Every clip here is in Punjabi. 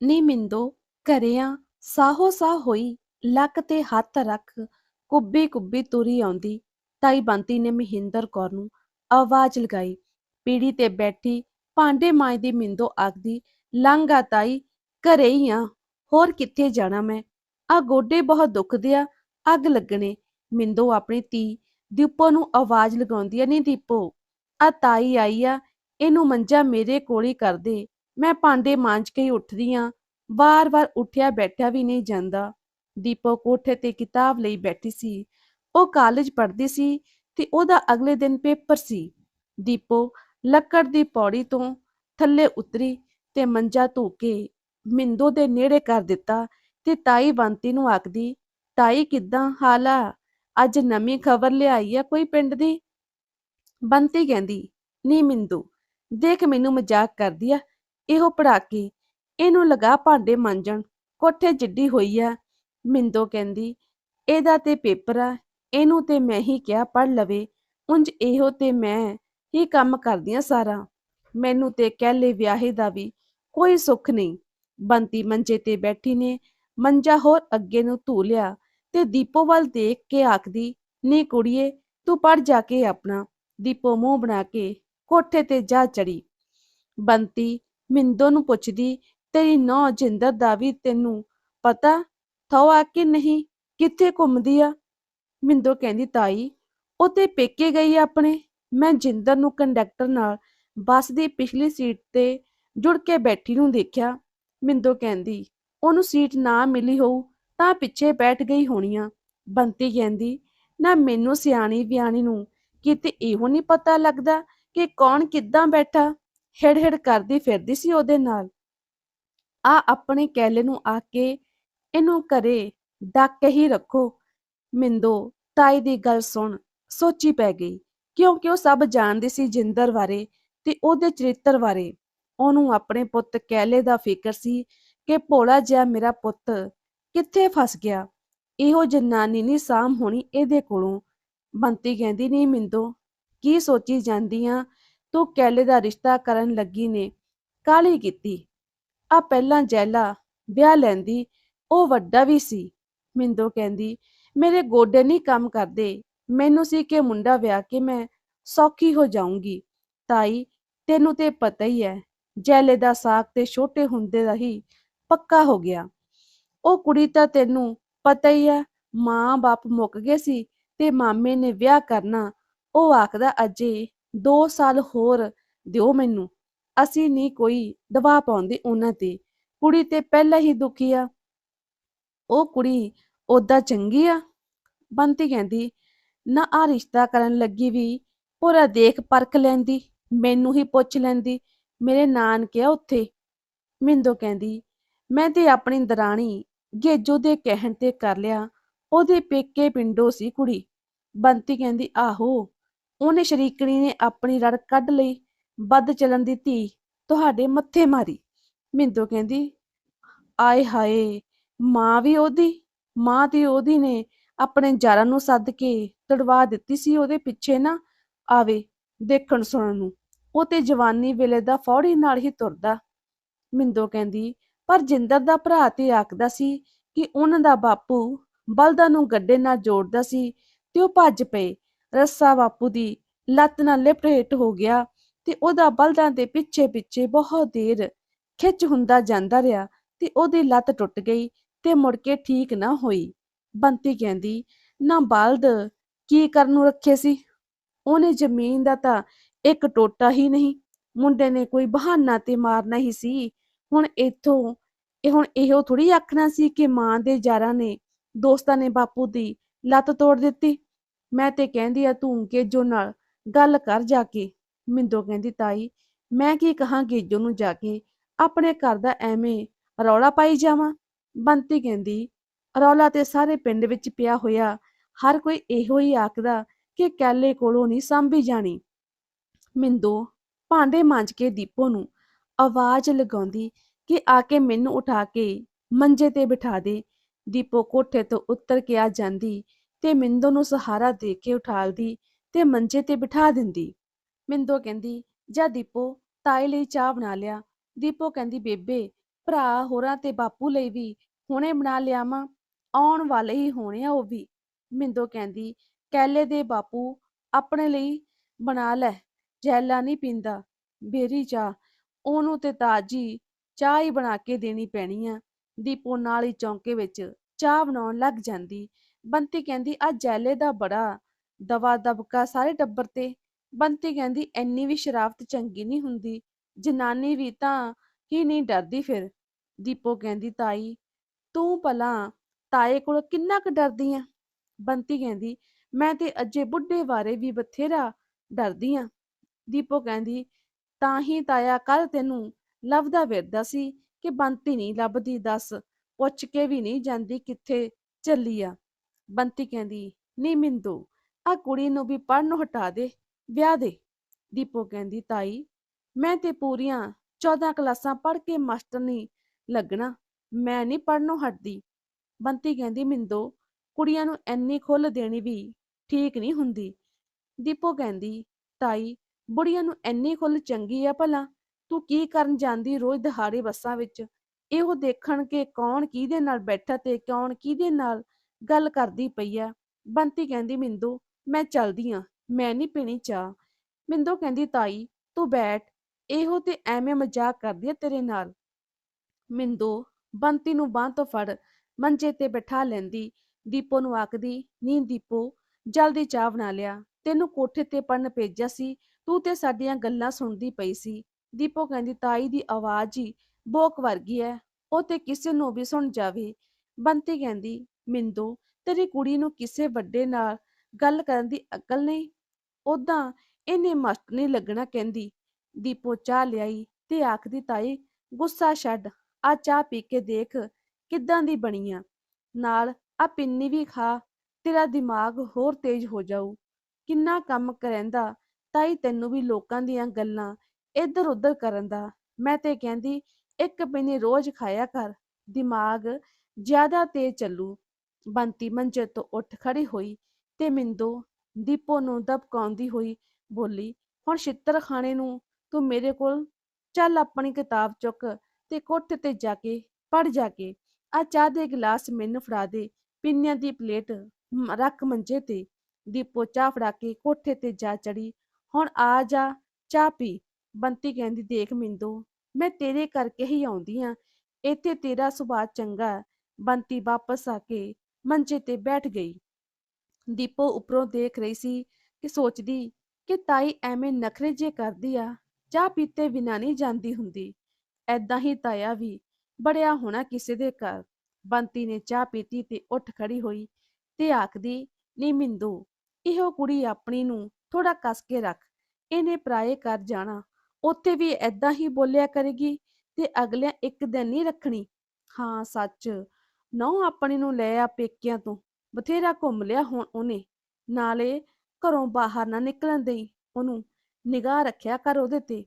ਨੀ ਮਿੰਦੋ, ਘਰਿਆਂ ਸਾਹੋ ਸਾਹ ਹੋਈ ਲੱਕ ਤੇ ਹੱਥ ਰੱਖ ਕੁੱਬੀ ਕੁੱਬੀ ਤੁਰੀ ਆਉਂਦੀ। ਤਾਈ ਬੰਤੀ ਨੇ ਮਹਿੰਦਰ ਕੌਰ ਨੂੰ ਆਵਾਜ਼ ਲਗਾਈ। ਪੀੜੀ ਤੇ ਬੈਠੀ ਭਾਂਡੇ ਮਾਂਜਦੀ ਮਿੰਦੋ ਆਖਦੀ, ਲੰਘਾ ਤਾਈ, ਘਰੇ ਹੀ ਆ। ਹੋਰ ਕਿੱਥੇ ਜਾਣਾ ਮੈਂ? ਆ ਗੋਡੇ ਬਹੁਤ ਦੁਖਦੇ ਆ, ਅੱਗ ਲੱਗਣੇ। ਮਿੰਦੋ ਆਪਣੀ ਧੀ ਦੀਪੋ ਨੂੰ ਆਵਾਜ਼ ਲਗਾਉਂਦੀ ਆ ਨਹੀਂ ਦੀਪੋ, ਆ ਤਾਈ ਆਈ ਆ, ਇਹਨੂੰ ਮੰਜਾ ਮੇਰੇ ਕੋਲ ਹੀ ਕਰ ਦੇ। ਮੈਂ ਭਾਂਡੇ ਮਾਂਜ ਕੇ ਹੀ ਉੱਠਦੀ ਆ। ਵਾਰ-ਵਾਰ ਉੱਠਿਆ ਬੈਠਿਆ ਵੀ ਨਹੀਂ ਜਾਂਦਾ। ਦੀਪੋ ਕੋਠੇ ਤੇ ਕਿਤਾਬ ਲਈ ਬੈਠੀ ਸੀ। ਉਹ ਕਾਲਜ ਪੜ੍ਹਦੀ ਸੀ ਤੇ ਉਹਦਾ ਅਗਲੇ ਦਿਨ ਪੇਪਰ ਸੀ। ਦੀਪੋ ਲੱਕੜ ਦੀ ਪੌੜੀ ਤੋਂ ਥੱਲੇ ਉਤਰੀ ਤੇ ਮੰਜਾ ਧੋ ਕੇ ਮਿੰਦੋ ਦੇ ਨੇੜੇ ਕਰ ਦਿੱਤਾ ਤੇ ਤਾਈ ਬੰਤੀ ਨੂੰ ਆਖਦੀ, ਤਾਈ ਕਿੱਦਾਂ? ਹਾਲ ਆ ਅੱਜ ਨਵੀਂ ਖਬਰ ਲਿਆਈ ਆ ਕੋਈ ਪਿੰਡ ਦੀ? ਬੰਤੀ ਕਹਿੰਦੀ ਨੀ ਮਿੰਦੂ, ਦੇਖ ਮੈਨੂੰ ਮਜ਼ਾਕ ਕਰਦੀ ਆ ਇਹੋ ਪੜਾਕੀ ਇਹਨੂੰ ਲਗਾ ਭਾਂਡੇ ਮਾਂਜਣ, ਕੋਠੇ ਜਿੱਡੀ ਹੋਈ ਆ। ਮਿੰਦੋ ਕਹਿੰਦੀ, ਇਹਦਾ ਤੇ ਪੇਪਰ ਆ, ਇਹਨੂੰ ਤੇ ਮੈਂ ਹੀ ਕਿਹਾ ਪੜ ਲਵੇ। ਉਂਝ ਇਹੋ ਤੇ ਮੈਂ ਹੀ ਕੰਮ ਕਰਦੀਆਂ ਸਾਰਾ। ਮੈਨੂੰ ਤੇ ਕਹਿਲੇ ਵਿਆਹੇ ਦਾ ਵੀ ਕੋਈ ਸੁੱਖ ਨਹੀਂ। ਬੰਤੀ ਮੰਜੇ ਤੇ ਬੈਠੀ ਨੇ, ਮੰਜਾ ਹੋਰ ਅੱਗੇ ਨੂੰ ਧੂ ਲਿਆ ਤੇ ਦੀਪੋ ਵੱਲ ਦੇਖ ਕੇ ਆਖਦੀ, ਨੀ ਕੁੜੀਏ, ਤੂੰ ਪੜ ਜਾ ਕੇ ਆਪਣਾ। ਦੀਪੋ ਮੂੰਹ ਬਣਾ ਕੇ ਕੋਠੇ ਤੇ ਜਾ ਚੜੀ। ਬੰਤੀ ਮਿੰਦੋ ਨੂੰ ਪੁੱਛਦੀ, ਤੇਰੀ ਨੌ ਜਿੰਦਰ ਦਾ ਵੀ ਤੈਨੂੰ ਪਤਾ ਥੋ ਆ ਕਿ ਨਹੀਂ? ਕਿੱਥੇ ਘੁੰਮਦੀ ਆ? ਮਿੰਦੋ ਕਹਿੰਦੀ, ਤਾਈ, ਉਹ ਤੇ ਪੇਕੇ ਗਈ ਆ ਆਪਣੇ। ਮੈਂ ਜਿੰਦਰ ਨੂੰ ਕੰਡਕਟਰ ਨਾਲ ਬੱਸ ਦੀ ਪਿਛਲੀ ਸੀਟ ਤੇ ਜੁੜ ਕੇ ਬੈਠੀ ਨੂੰ ਦੇਖਿਆ। ਮਿੰਦੋ ਕਹਿੰਦੀ, ਉਹਨੂੰ ਸੀਟ ਨਾ ਮਿਲੀ ਹੋਊ ਤਾਂ ਪਿੱਛੇ ਬੈਠ ਗਈ ਹੋਣੀ ਆ। ਬੰਤੀ ਕਹਿੰਦੀ, ਨਾ ਮੈਨੂੰ ਸਿਆਣੀ ਵਿਆਣੀ ਨੂੰ ਕਿਤੇ ਇਹੋ ਨਹੀਂ ਪਤਾ ਲੱਗਦਾ ਕਿ ਕੌਣ ਕਿੱਦਾਂ ਬੈਠਾ? ਹਿੜ ਹਿੜ ਕਰਦੀ ਫਿਰਦੀ ਸੀ ਉਹਦੇ ਨਾਲ। ਆ ਆਪਣੇ ਕੈਲੇ ਨੂੰ ਆ ਕੇ ਇਹਨੂੰ ਘਰੇ ਡੱਕ ਹੀ ਰੱਖੋ। ਮਿੰਦੋ, ਤਾਈ ਦੀ ਗੱਲ ਸੁਣ, ਸੋਚੀ ਪੈ ਗਈ, ਕਿਉਂਕਿ ਉਹ ਸਭ ਜਾਣਦੀ ਸੀ ਜਿੰਦਰ ਬਾਰੇ ਤੇ ਉਹਦੇ ਚਰਿੱਤਰ ਬਾਰੇ। ਉਹਨੂੰ ਆਪਣੇ ਪੁੱਤ ਕੈਲੇ ਦਾ ਫਿਕਰ ਸੀ ਕਿ ਭੋਲਾ ਜਿਹਾ ਮੇਰਾ ਪੁੱਤ ਕਿੱਥੇ ਫਸ ਗਿਆ। ਇਹੋ ਜਨਾਨੀ ਨਹੀਂ ਸਾਮ ਹੋਣੀ ਇਹਦੇ ਕੋਲੋਂ। ਬੰਤੀ ਕਹਿੰਦੀ, ਨਹੀਂ ਮਿੰਦੋ, ਕੀ ਸੋਚੀ ਜਾਂਦੀ ਆ? ਤੂੰ ਕੈਲੇ ਦਾ ਰਿਸ਼ਤਾ ਕਰਨ ਲੱਗੀ ਨੇ ਕਾਲੀ ਕੀਤੀ? ਆ ਪਹਿਲਾਂ ਜੈਲਾ ਵਿਆਹ ਲੈਂਦੀ, ਉਹ ਵੱਡਾ ਵੀ ਸੀ। ਮਿੰਦੋ ਕਹਿੰਦੀ, ਮੇਰੇ ਗੋਡੇ ਨਹੀਂ ਕੰਮ ਕਰਦੇ, ਮੈਨੂੰ ਸੀ ਕਿ ਮੁੰਡਾ ਵਿਆਹ ਕੇ ਮੈਂ ਸੌਖੀ ਹੋ ਜਾਊਂਗੀ। ਤਾਈ, ਤੈਨੂੰ ਤੇ ਪਤਾ ਹੀ ਹੈ ਜੈਲੇ ਦਾ ਸਾਕ ਤੇ ਛੋਟੇ ਹੁੰਦੇ ਦਾ ਹੀ ਪੱਕਾ ਹੋ ਗਿਆ। ਉਹ ਕੁੜੀ ਤਾਂ ਤੈਨੂੰ ਪਤਾ ਹੀ ਹੈ ਮਾਂ ਬਾਪ ਮੁੱਕ ਗਏ ਸੀ ਤੇ ਮਾਮੇ ਨੇ ਵਿਆਹ ਕਰਨਾ, ਉਹ ਆਖਦਾ, ਅਜੇ 2 ਸਾਲ ਹੋਰ ਦਿਓ ਮੈਨੂੰ। ਅਸੀਂ ਨਹੀਂ ਕੋਈ ਦਬਾਅ ਪਾਉਂਦੇ ਉਹਨਾਂ ਤੇ। ਕੁੜੀ ਤੇ ਪਹਿਲਾਂ ਹੀ ਦੁਖੀ ਆ। ਉਹ ਕੁੜੀ ਓਦਾਂ ਚੰਗੀ ਆ? ਬੰਤੀ ਕਹਿੰਦੀ, ਨਾ ਆ ਰਿਸ਼ਤਾ ਕਰਨ ਲੱਗੀ ਵੀ ਪੂਰਾ ਦੇਖ ਪਰਖ ਲੈਂਦੀ, ਮੈਨੂੰ ਹੀ ਪੁੱਛ ਲੈਂਦੀ, ਮੇਰੇ ਨਾਨਕੇ ਆ ਉੱਥੇ? ਮਿੰਦੋ ਕਹਿੰਦੀ, ਮੈਂ ਤੇ ਆਪਣੀ ਦਰਾਣੀ ਗੇਜੋ ਦੇ ਕਹਿਣ ਤੇ ਕਰ ਲਿਆ। ਉਹਦੇ ਪੇਕੇ ਪਿੰਡੋਂ ਸੀ ਕੁੜੀ। ਬੰਤੀ ਕਹਿੰਦੀ, ਆਹੋ ਉਹਨੇ ਸ਼ਰੀਕਣੀ ਨੇ ਆਪਣੀ ਰੜ ਕੱਢ ਲਈ, ਵੱਧ ਚੱਲਣ ਦੀ ਧੀ ਤੁਹਾਡੇ ਮੱਥੇ ਮਾਰੀ। ਮਿੰਦੋ ਕਹਿੰਦੀ, ਆਏ ਹਾਏ, ਮਾਂ ਵੀ ਉਹਦੀ, ਮਾਂ ਤੇ ਉਹਦੀ ਨੇ ਆਪਣੇ ਜਾਰਾਂ ਨੂੰ ਸੱਦ ਕੇ ਤੜਵਾ ਦਿੱਤੀ ਸੀ ਉਹਦੇ ਪਿੱਛੇ ਨਾ। ਆਵੇ, ਦੇਖਣ ਸੁਣਨ ਨੂੰ, ਉਹ ਤੇ ਜਵਾਨੀ ਵੇਲੇ ਦਾ ਫੌੜੀ ਨਾਲ ਹੀ ਤੁਰਦਾ। ਮਿੰਦੋ ਕਹਿੰਦੀ, ਪਰ ਜਿੰਦਰ ਦਾ ਭਰਾ ਤੇ ਆਖਦਾ ਸੀ ਕਿ ਉਹਨਾਂ ਦਾ ਬਾਪੂ ਬਲਦਾਂ ਨੂੰ ਗੱਡੇ ਨਾਲ ਜੋੜਦਾ ਸੀ ਤੇ ਉਹ ਭੱਜ ਪਏ। ਰੱਸਾ ਬਾਪੂ ਦੀ ਲੱਤ ਨਾਲ ਲਿਪਟ ਹੇਠ ਹੋ ਗਿਆ ਤੇ ਉਹਦਾ ਬਲਦਾਂ ਦੇ ਪਿੱਛੇ ਪਿੱਛੇ ਬਹੁਤ ਦੇਰ ਖਿੱਚ ਹੁੰਦਾ ਜਾਂਦਾ ਰਿਹਾ ਤੇ ਉਹਦੀ ਲੱਤ ਟੁੱਟ ਗਈ ਤੇ ਮੁੜ ਕੇ ਠੀਕ ਨਾ ਹੋਈ। ਬੰਤੀ ਕਹਿੰਦੀ, ਨਾ ਬਲਦ, ਕੀ ਕਰਨ ਨੂੰ ਰੱਖੇ ਸੀ? ਉਹਨੇ ਜ਼ਮੀਨ ਦਾ ਤਾਂ ਇੱਕ ਟੋਟਾ ਹੀ ਨਹੀਂ, ਮੁੰਡੇ ਨੇ ਕੋਈ ਬਹਾਨਾ ਤੇ ਮਾਰਨਾ ਹੀ ਸੀ। ਹੁਣ ਇਥੋਂ, ਇਹ ਹੁਣ ਇਹੋ ਥੋੜੀ ਆਖਣਾ ਸੀ ਕਿ ਮਾਂ ਦੇ ਯਾਰਾਂ ਨੇ, ਦੋਸਤਾਂ ਨੇ ਬਾਪੂ ਦੀ ਲੱਤ ਤੋੜ ਦਿੱਤੀ। ਮੈਂ ਤੇ ਕਹਿੰਦੀ ਆ ਤੂੰ ਕੇਜੋ ਨਾਲ ਗੱਲ ਕਰ ਜਾ ਕੇ। ਮਿੰਦੋ ਕਹਿੰਦੀ, ਤਾਈ, ਮੈਂ ਕੀ ਕਹਾਂ ਗੇਜੋ ਨੂੰ ਜਾ ਕੇ ਆਪਣੇ ਘਰ ਦਾ ਐਵੇਂ ਰੌਲਾ ਪਾਈ ਜਾਵਾਂ? ਬੰਤੀ ਕਹਿੰਦੀ, ਰੌਲਾ ਤੇ ਸਾਰੇ ਪਿੰਡ ਵਿੱਚ ਪਿਆ ਹੋਇਆ। ਹਰ ਕੋਈ ਇਹੋ ਹੀ ਆਖਦਾ ਕਿ ਕੈਲੇ ਕੋਲੋਂ ਨਹੀਂ ਸੰਭੀ ਜਾਣੀ। ਮਿੰਦੋ ਭਾਂਡੇ ਮਾਂਜ ਕੇ ਦੀਪੋ ਨੂੰ ਆਵਾਜ਼ ਲਗਾਉਂਦੀ ਕਿ ਆ ਕੇ ਮੈਨੂੰ ਉਠਾ ਕੇ ਮੰਜੇ ਤੇ ਬਿਠਾ ਦੇ। ਦੀਪੋ ਕੋਠੇ ਤੋਂ ਉੱਤਰ ਕੇ ਆ ਜਾਂਦੀ। ਤੇ ਮਿੰਦੋ ਨੂੰ ਸਹਾਰਾ ਦੇ ਕੇ ਉਠਾਲਦੀ ਤੇ ਮੰਜੇ ਤੇ ਬਿਠਾ ਦਿੰਦੀ। ਮਿੰਦੋ ਕਹਿੰਦੀ, ਜਾ ਦੀਪੋ, ਤਾਏ ਲਈ ਚਾਹ ਬਣਾ ਲਿਆ। ਦੀਪੋ ਕਹਿੰਦੀ, ਬੇਬੇ, ਭਰਾ ਹੋਰਾਂ ਤੇ ਬਾਪੂ ਲਈ ਵੀ ਹੁਣੇ ਬਣਾ ਲਿਆਵਾਂ, ਆਉਣ ਵਾਲੇ ਹੀ ਹੋਣੇ ਆ ਉਹ ਵੀ। ਮਿੰਦੋ ਕਹਿੰਦੀ, ਕੈਲੇ ਦੇ ਬਾਪੂ ਆਪਣੇ ਲਈ ਬਣਾ ਲੈ, ਜੈਲਾ ਨਹੀਂ ਪੀਂਦਾ। ਬੇਰੀ ਚਾਹ ਉਹਨੂੰ ਤੇ ਤਾਜੀ ਚਾਹ ਹੀ ਬਣਾ ਕੇ ਦੇਣੀ ਪੈਣੀ ਆ। ਦੀਪੋ ਨਾਲ ਹੀ ਚੌਂਕੇ ਵਿੱਚ ਚਾਹ ਬਣਾਉਣ ਲੱਗ ਜਾਂਦੀ। ਬੰਤੀ ਕਹਿੰਦੀ ਆ ਜੈਲੇ ਦਾ ਬੜਾ ਦਵਾ ਦਬਕਾ ਸਾਰੇ ਟੱਬਰ ਤੇ। ਬੰਤੀ ਕਹਿੰਦੀ ਐਨੀ ਵੀ ਸ਼ਰਾਫਤ ਚੰਗੀ ਨਹੀਂ ਹੁੰਦੀ। ਜਨਾਨੀ ਵੀ ਤਾਂ ਹੀ ਨਹੀਂ ਡਰਦੀ ਫਿਰ। ਦੀਪੋ ਕਹਿੰਦੀ, ਤਾਈ, ਤੂੰ ਭਲਾ ਤਾਏ ਕੋਲ ਕਿੰਨਾ ਕੁ ਡਰਦੀ ਆ? ਬੰਤੀ ਕਹਿੰਦੀ, ਮੈਂ ਤੇ ਅਜੇ ਬੁੱਢੇ ਬਾਰੇ ਵੀ ਬਥੇਰਾ ਡਰਦੀ ਆ। ਦੀਪੋ ਕਹਿੰਦੀ, ਤਾਂ ਹੀ ਤਾਇਆ ਕੱਲ ਤੈਨੂੰ ਲੱਭਦਾ ਫਿਰਦਾ ਸੀ ਕਿ ਬੰਤੀ ਨਹੀਂ ਲੱਭਦੀ, ਦੱਸ। ਪੁੱਛ ਕੇ ਵੀ ਨਹੀਂ ਜਾਂਦੀ ਕਿੱਥੇ ਚੱਲੀ ਆ? ਬੰਤੀ ਕਹਿੰਦੀ, ਨੀ ਮਿੰਦੋ ਆ ਕੁੜੀ ਨੂੰ ਵੀ ਪੜ੍ਹਨੋਂ ਹਟਾ ਦੇ, ਵਿਆਹ ਦੇ। ਦੀਪੋ ਕਹਿੰਦੀ, ਤਾਈ, ਮੈਂ ਤੇ ਪੂਰੀਆਂ 14 ਕਲਾਸਾਂ ਪੜ੍ਹ ਕੇ ਮਾਸਟਰ ਨਹੀਂ ਲੱਗਣਾ, ਮੈਂ ਨਹੀਂ ਪੜ੍ਹਨੋਂ ਹਟਦੀ। ਬੰਤੀ ਕਹਿੰਦੀ, ਮਿੰਦੋ, ਕੁੜੀਆਂ ਨੂੰ ਐਨੀ ਖੁੱਲ ਦੇਣੀ ਵੀ ਠੀਕ ਨਹੀਂ ਹੁੰਦੀ। ਦੀਪੋ ਕਹਿੰਦੀ, ਤਾਈ, ਬੁੜੀਆਂ ਨੂੰ ਐਨੀ ਖੁੱਲ ਚੰਗੀ ਆ ਭਲਾ, ਤੂੰ ਕੀ ਕਰਨ ਜਾਂਦੀ ਰੋਜ਼ ਦਿਹਾੜੇ ਬੱਸਾਂ ਵਿੱਚ? ਇਹੋ ਦੇਖਣ ਕਿ ਕੌਣ ਕਿਹਦੇ ਨਾਲ ਬੈਠਾ ਤੇ ਕੌਣ ਕਿਹਦੇ ਨਾਲ ਗੱਲ ਕਰਦੀ ਪਈ ਆ। ਬੰਤੀ ਕਹਿੰਦੀ, ਮਿੰਦੋ, ਮੈਂ ਚਲਦੀ ਆ, ਮੈਂ ਨਹੀਂ ਪੀਣੀ ਚਾਹ। ਮਿੰਦੋ ਕਹਿੰਦੀ, ਤਾਈ, ਤੂੰ ਬੈਠ, ਇਹੋ ਤੇ ਐਵੇਂ ਮਜ਼ਾਕ ਕਰਦੀ ਆ ਤੇਰੇ ਨਾਲ। ਮਿੰਦੋ ਬੰਤੀ ਨੂੰ ਬਾਂਹ ਤੋਂ ਫੜ ਮੰਜੇ ਤੇ ਬਿਠਾ ਲੈਂਦੀ। ਦੀਪੋ ਨੂੰ ਆਖਦੀ, ਨੀ ਦੀਪੋ, ਜਲਦੀ ਚਾਹ ਬਣਾ ਲਿਆ। ਤੈਨੂੰ ਕੋਠੇ ਤੇ ਪੜਨ ਭੇਜਿਆ ਸੀ, ਤੂੰ ਤੇ ਸਾਡੀਆਂ ਗੱਲਾਂ ਸੁਣਦੀ ਪਈ ਸੀ। ਦੀਪੋ ਕਹਿੰਦੀ, ਤਾਈ ਦੀ ਆਵਾਜ਼ ਹੀ ਬੋਕ ਵਰਗੀ ਐ, ਉਹ ਤੇ ਕਿਸੇ ਨੂੰ ਵੀ ਸੁਣ ਜਾਵੇ। ਬੰਤੀ ਕਹਿੰਦੀ ਮਿੰਦੂ, ਤੇਰੀ ਕੁੜੀ ਨੂੰ ਕਿਸੇ ਵੱਡੇ ਨਾਲ ਗੱਲ ਕਰਨ ਦੀ ਅਕਲ ਨਹੀਂ। ਉਦਾਂ ਇਹਨੇ ਮਸਤ ਨਹੀਂ ਲੱਗਣਾ ਕਹਿੰਦੀ। ਦੀਪੋ ਚਾਹ ਲਿਆਈ ਤੇ ਆਖਦੀ, ਤਾਈ, ਗੁੱਸਾ ਛੱਡ। ਆ ਚਾਹ ਪੀ ਕੇ ਦੇਖ ਕਿੱਦਾਂ ਦੀ ਬਣੀ ਆ। ਨਾਲ ਆ ਪਿੰਨੀ ਵੀ ਖਾ। ਤੇਰਾ ਦਿਮਾਗ ਹੋਰ ਤੇਜ਼ ਹੋ ਜਾਊ। ਕਿੰਨਾ ਕੰਮ ਕਰੈਂਦਾ। ਤਾਈ, ਤੈਨੂੰ ਵੀ ਲੋਕਾਂ ਦੀਆਂ ਗੱਲਾਂ ਇੱਧਰ ਉੱਧਰ ਕਰਨ ਦਾ। ਮੈਂ ਤੇ ਕਹਿੰਦੀ, ਇੱਕ ਪਿੰਨੀ ਰੋਜ਼ ਖਾਇਆ ਕਰ। ਦਿਮਾਗ ਜ਼ਿਆਦਾ ਤੇਜ਼ ਚੱਲੂ। ਬੰਤੀ ਮੰਜੇ ਤੋਂ ਉੱਠ ਖੜੀ ਹੋਈ ਤੇ ਮਿੰਦੋ ਦੀਪੋ ਨੂੰ ਦਬਕਾਉਂਦੀ ਹੋਈ ਬੋਲੀ, ਹੁਣ ਛਿੱਤਰ ਨੂੰ ਤੂੰ ਮੇਰੇ ਕੋਲ ਚੱਲ ਆਪਣੀ ਕਿਤਾਬ ਚੁੱਕ ਤੇ ਕੋਠੇ ਤੇ ਜਾ ਕੇ ਪੜ ਜਾ ਕੇ। ਆ ਚਾਹ ਦੇ ਗਲਾਸ ਮੈਨੂੰ ਫੜਾ ਦੇ, ਪਿੰਨੀਆਂ ਦੀ ਪਲੇਟ ਰੱਖ ਮੰਜੇ ਤੇ। ਦੀਪੋ ਚਾਹ ਫੜਾ ਕੇ ਕੋਠੇ ਤੇ ਜਾ ਚੜੀ। ਹੁਣ ਆ ਜਾ, ਚਾਹ ਪੀ। ਬੰਤੀ ਕਹਿੰਦੀ, ਦੇਖ ਮਿੰਦੋ, ਮੈਂ ਤੇਰੇ ਕਰਕੇ ਹੀ ਆਉਂਦੀ ਆ। ਇੱਥੇ ਤੇਰਾ ਸੁਭਾਅ ਚੰਗਾ ਬੰਤੀ ਵਾਪਸ ਆ ਕੇ ਮੰਜੇ ਤੇ ਬੈਠ ਗਈ। ਦੀਪੋ ਉੱਪਰੋਂ ਦੇਖ ਰਹੀ ਸੀ ਕਿ ਸੋਚਦੀ ਕਿ ਤਾਈ ਐਵੇਂ ਨਖਰੇ ਜੇ ਕਰਦੀ ਆ, ਚਾਹ ਪੀਤੇ ਬਿਨਾਂ ਨਹੀਂ ਜਾਂਦੀ ਹੁੰਦੀ। ਐਦਾਂ ਹੀ ਤਾਇਆ ਵੀ ਬੜਿਆ ਹੋਣਾ ਕਿਸੇ ਦੇ ਘਰ। ਬੰਤੀ ਨੇ ਚਾਹ ਪੀਤੀ ਤੇ ਉੱਠ ਖੜੀ ਹੋਈ ਤੇ ਆਖਦੀ, ਨੀ ਮਿੰਦੂ, ਇਹੋ ਕੁੜੀ ਆਪਣੀ ਨੂੰ ਥੋੜਾ ਕੱਸ ਕੇ ਰੱਖ। ਇਹਨੇ ਪਰਾਏ ਘਰ ਜਾਣਾ। ਉੱਥੇ ਵੀ ਐਦਾਂ ਹੀ ਬੋਲਿਆ ਕਰੇਗੀ ਤੇ ਅਗਲਿਆਂ ਇੱਕ ਦਿਨ ਨਹੀਂ ਰੱਖਣੀ। ਹਾਂ, ਸੱਚ। ਨਹੁੰ ਆਪਣੀ ਨੂੰ ਲੈ ਆ ਪੇਕਿਆਂ ਤੋਂ। ਬਥੇਰਾ ਘੁੰਮ ਲਿਆ ਹੁਣ ਉਹਨੇ। ਨਾਲੇ ਘਰੋਂ ਬਾਹਰ ਨਾ ਨਿਕਲਣ ਦੇਈ। ਉਹਨੂੰ ਨਿਗਾਹ ਰੱਖਿਆ ਕਰ ਉਹਦੇ ਤੇ।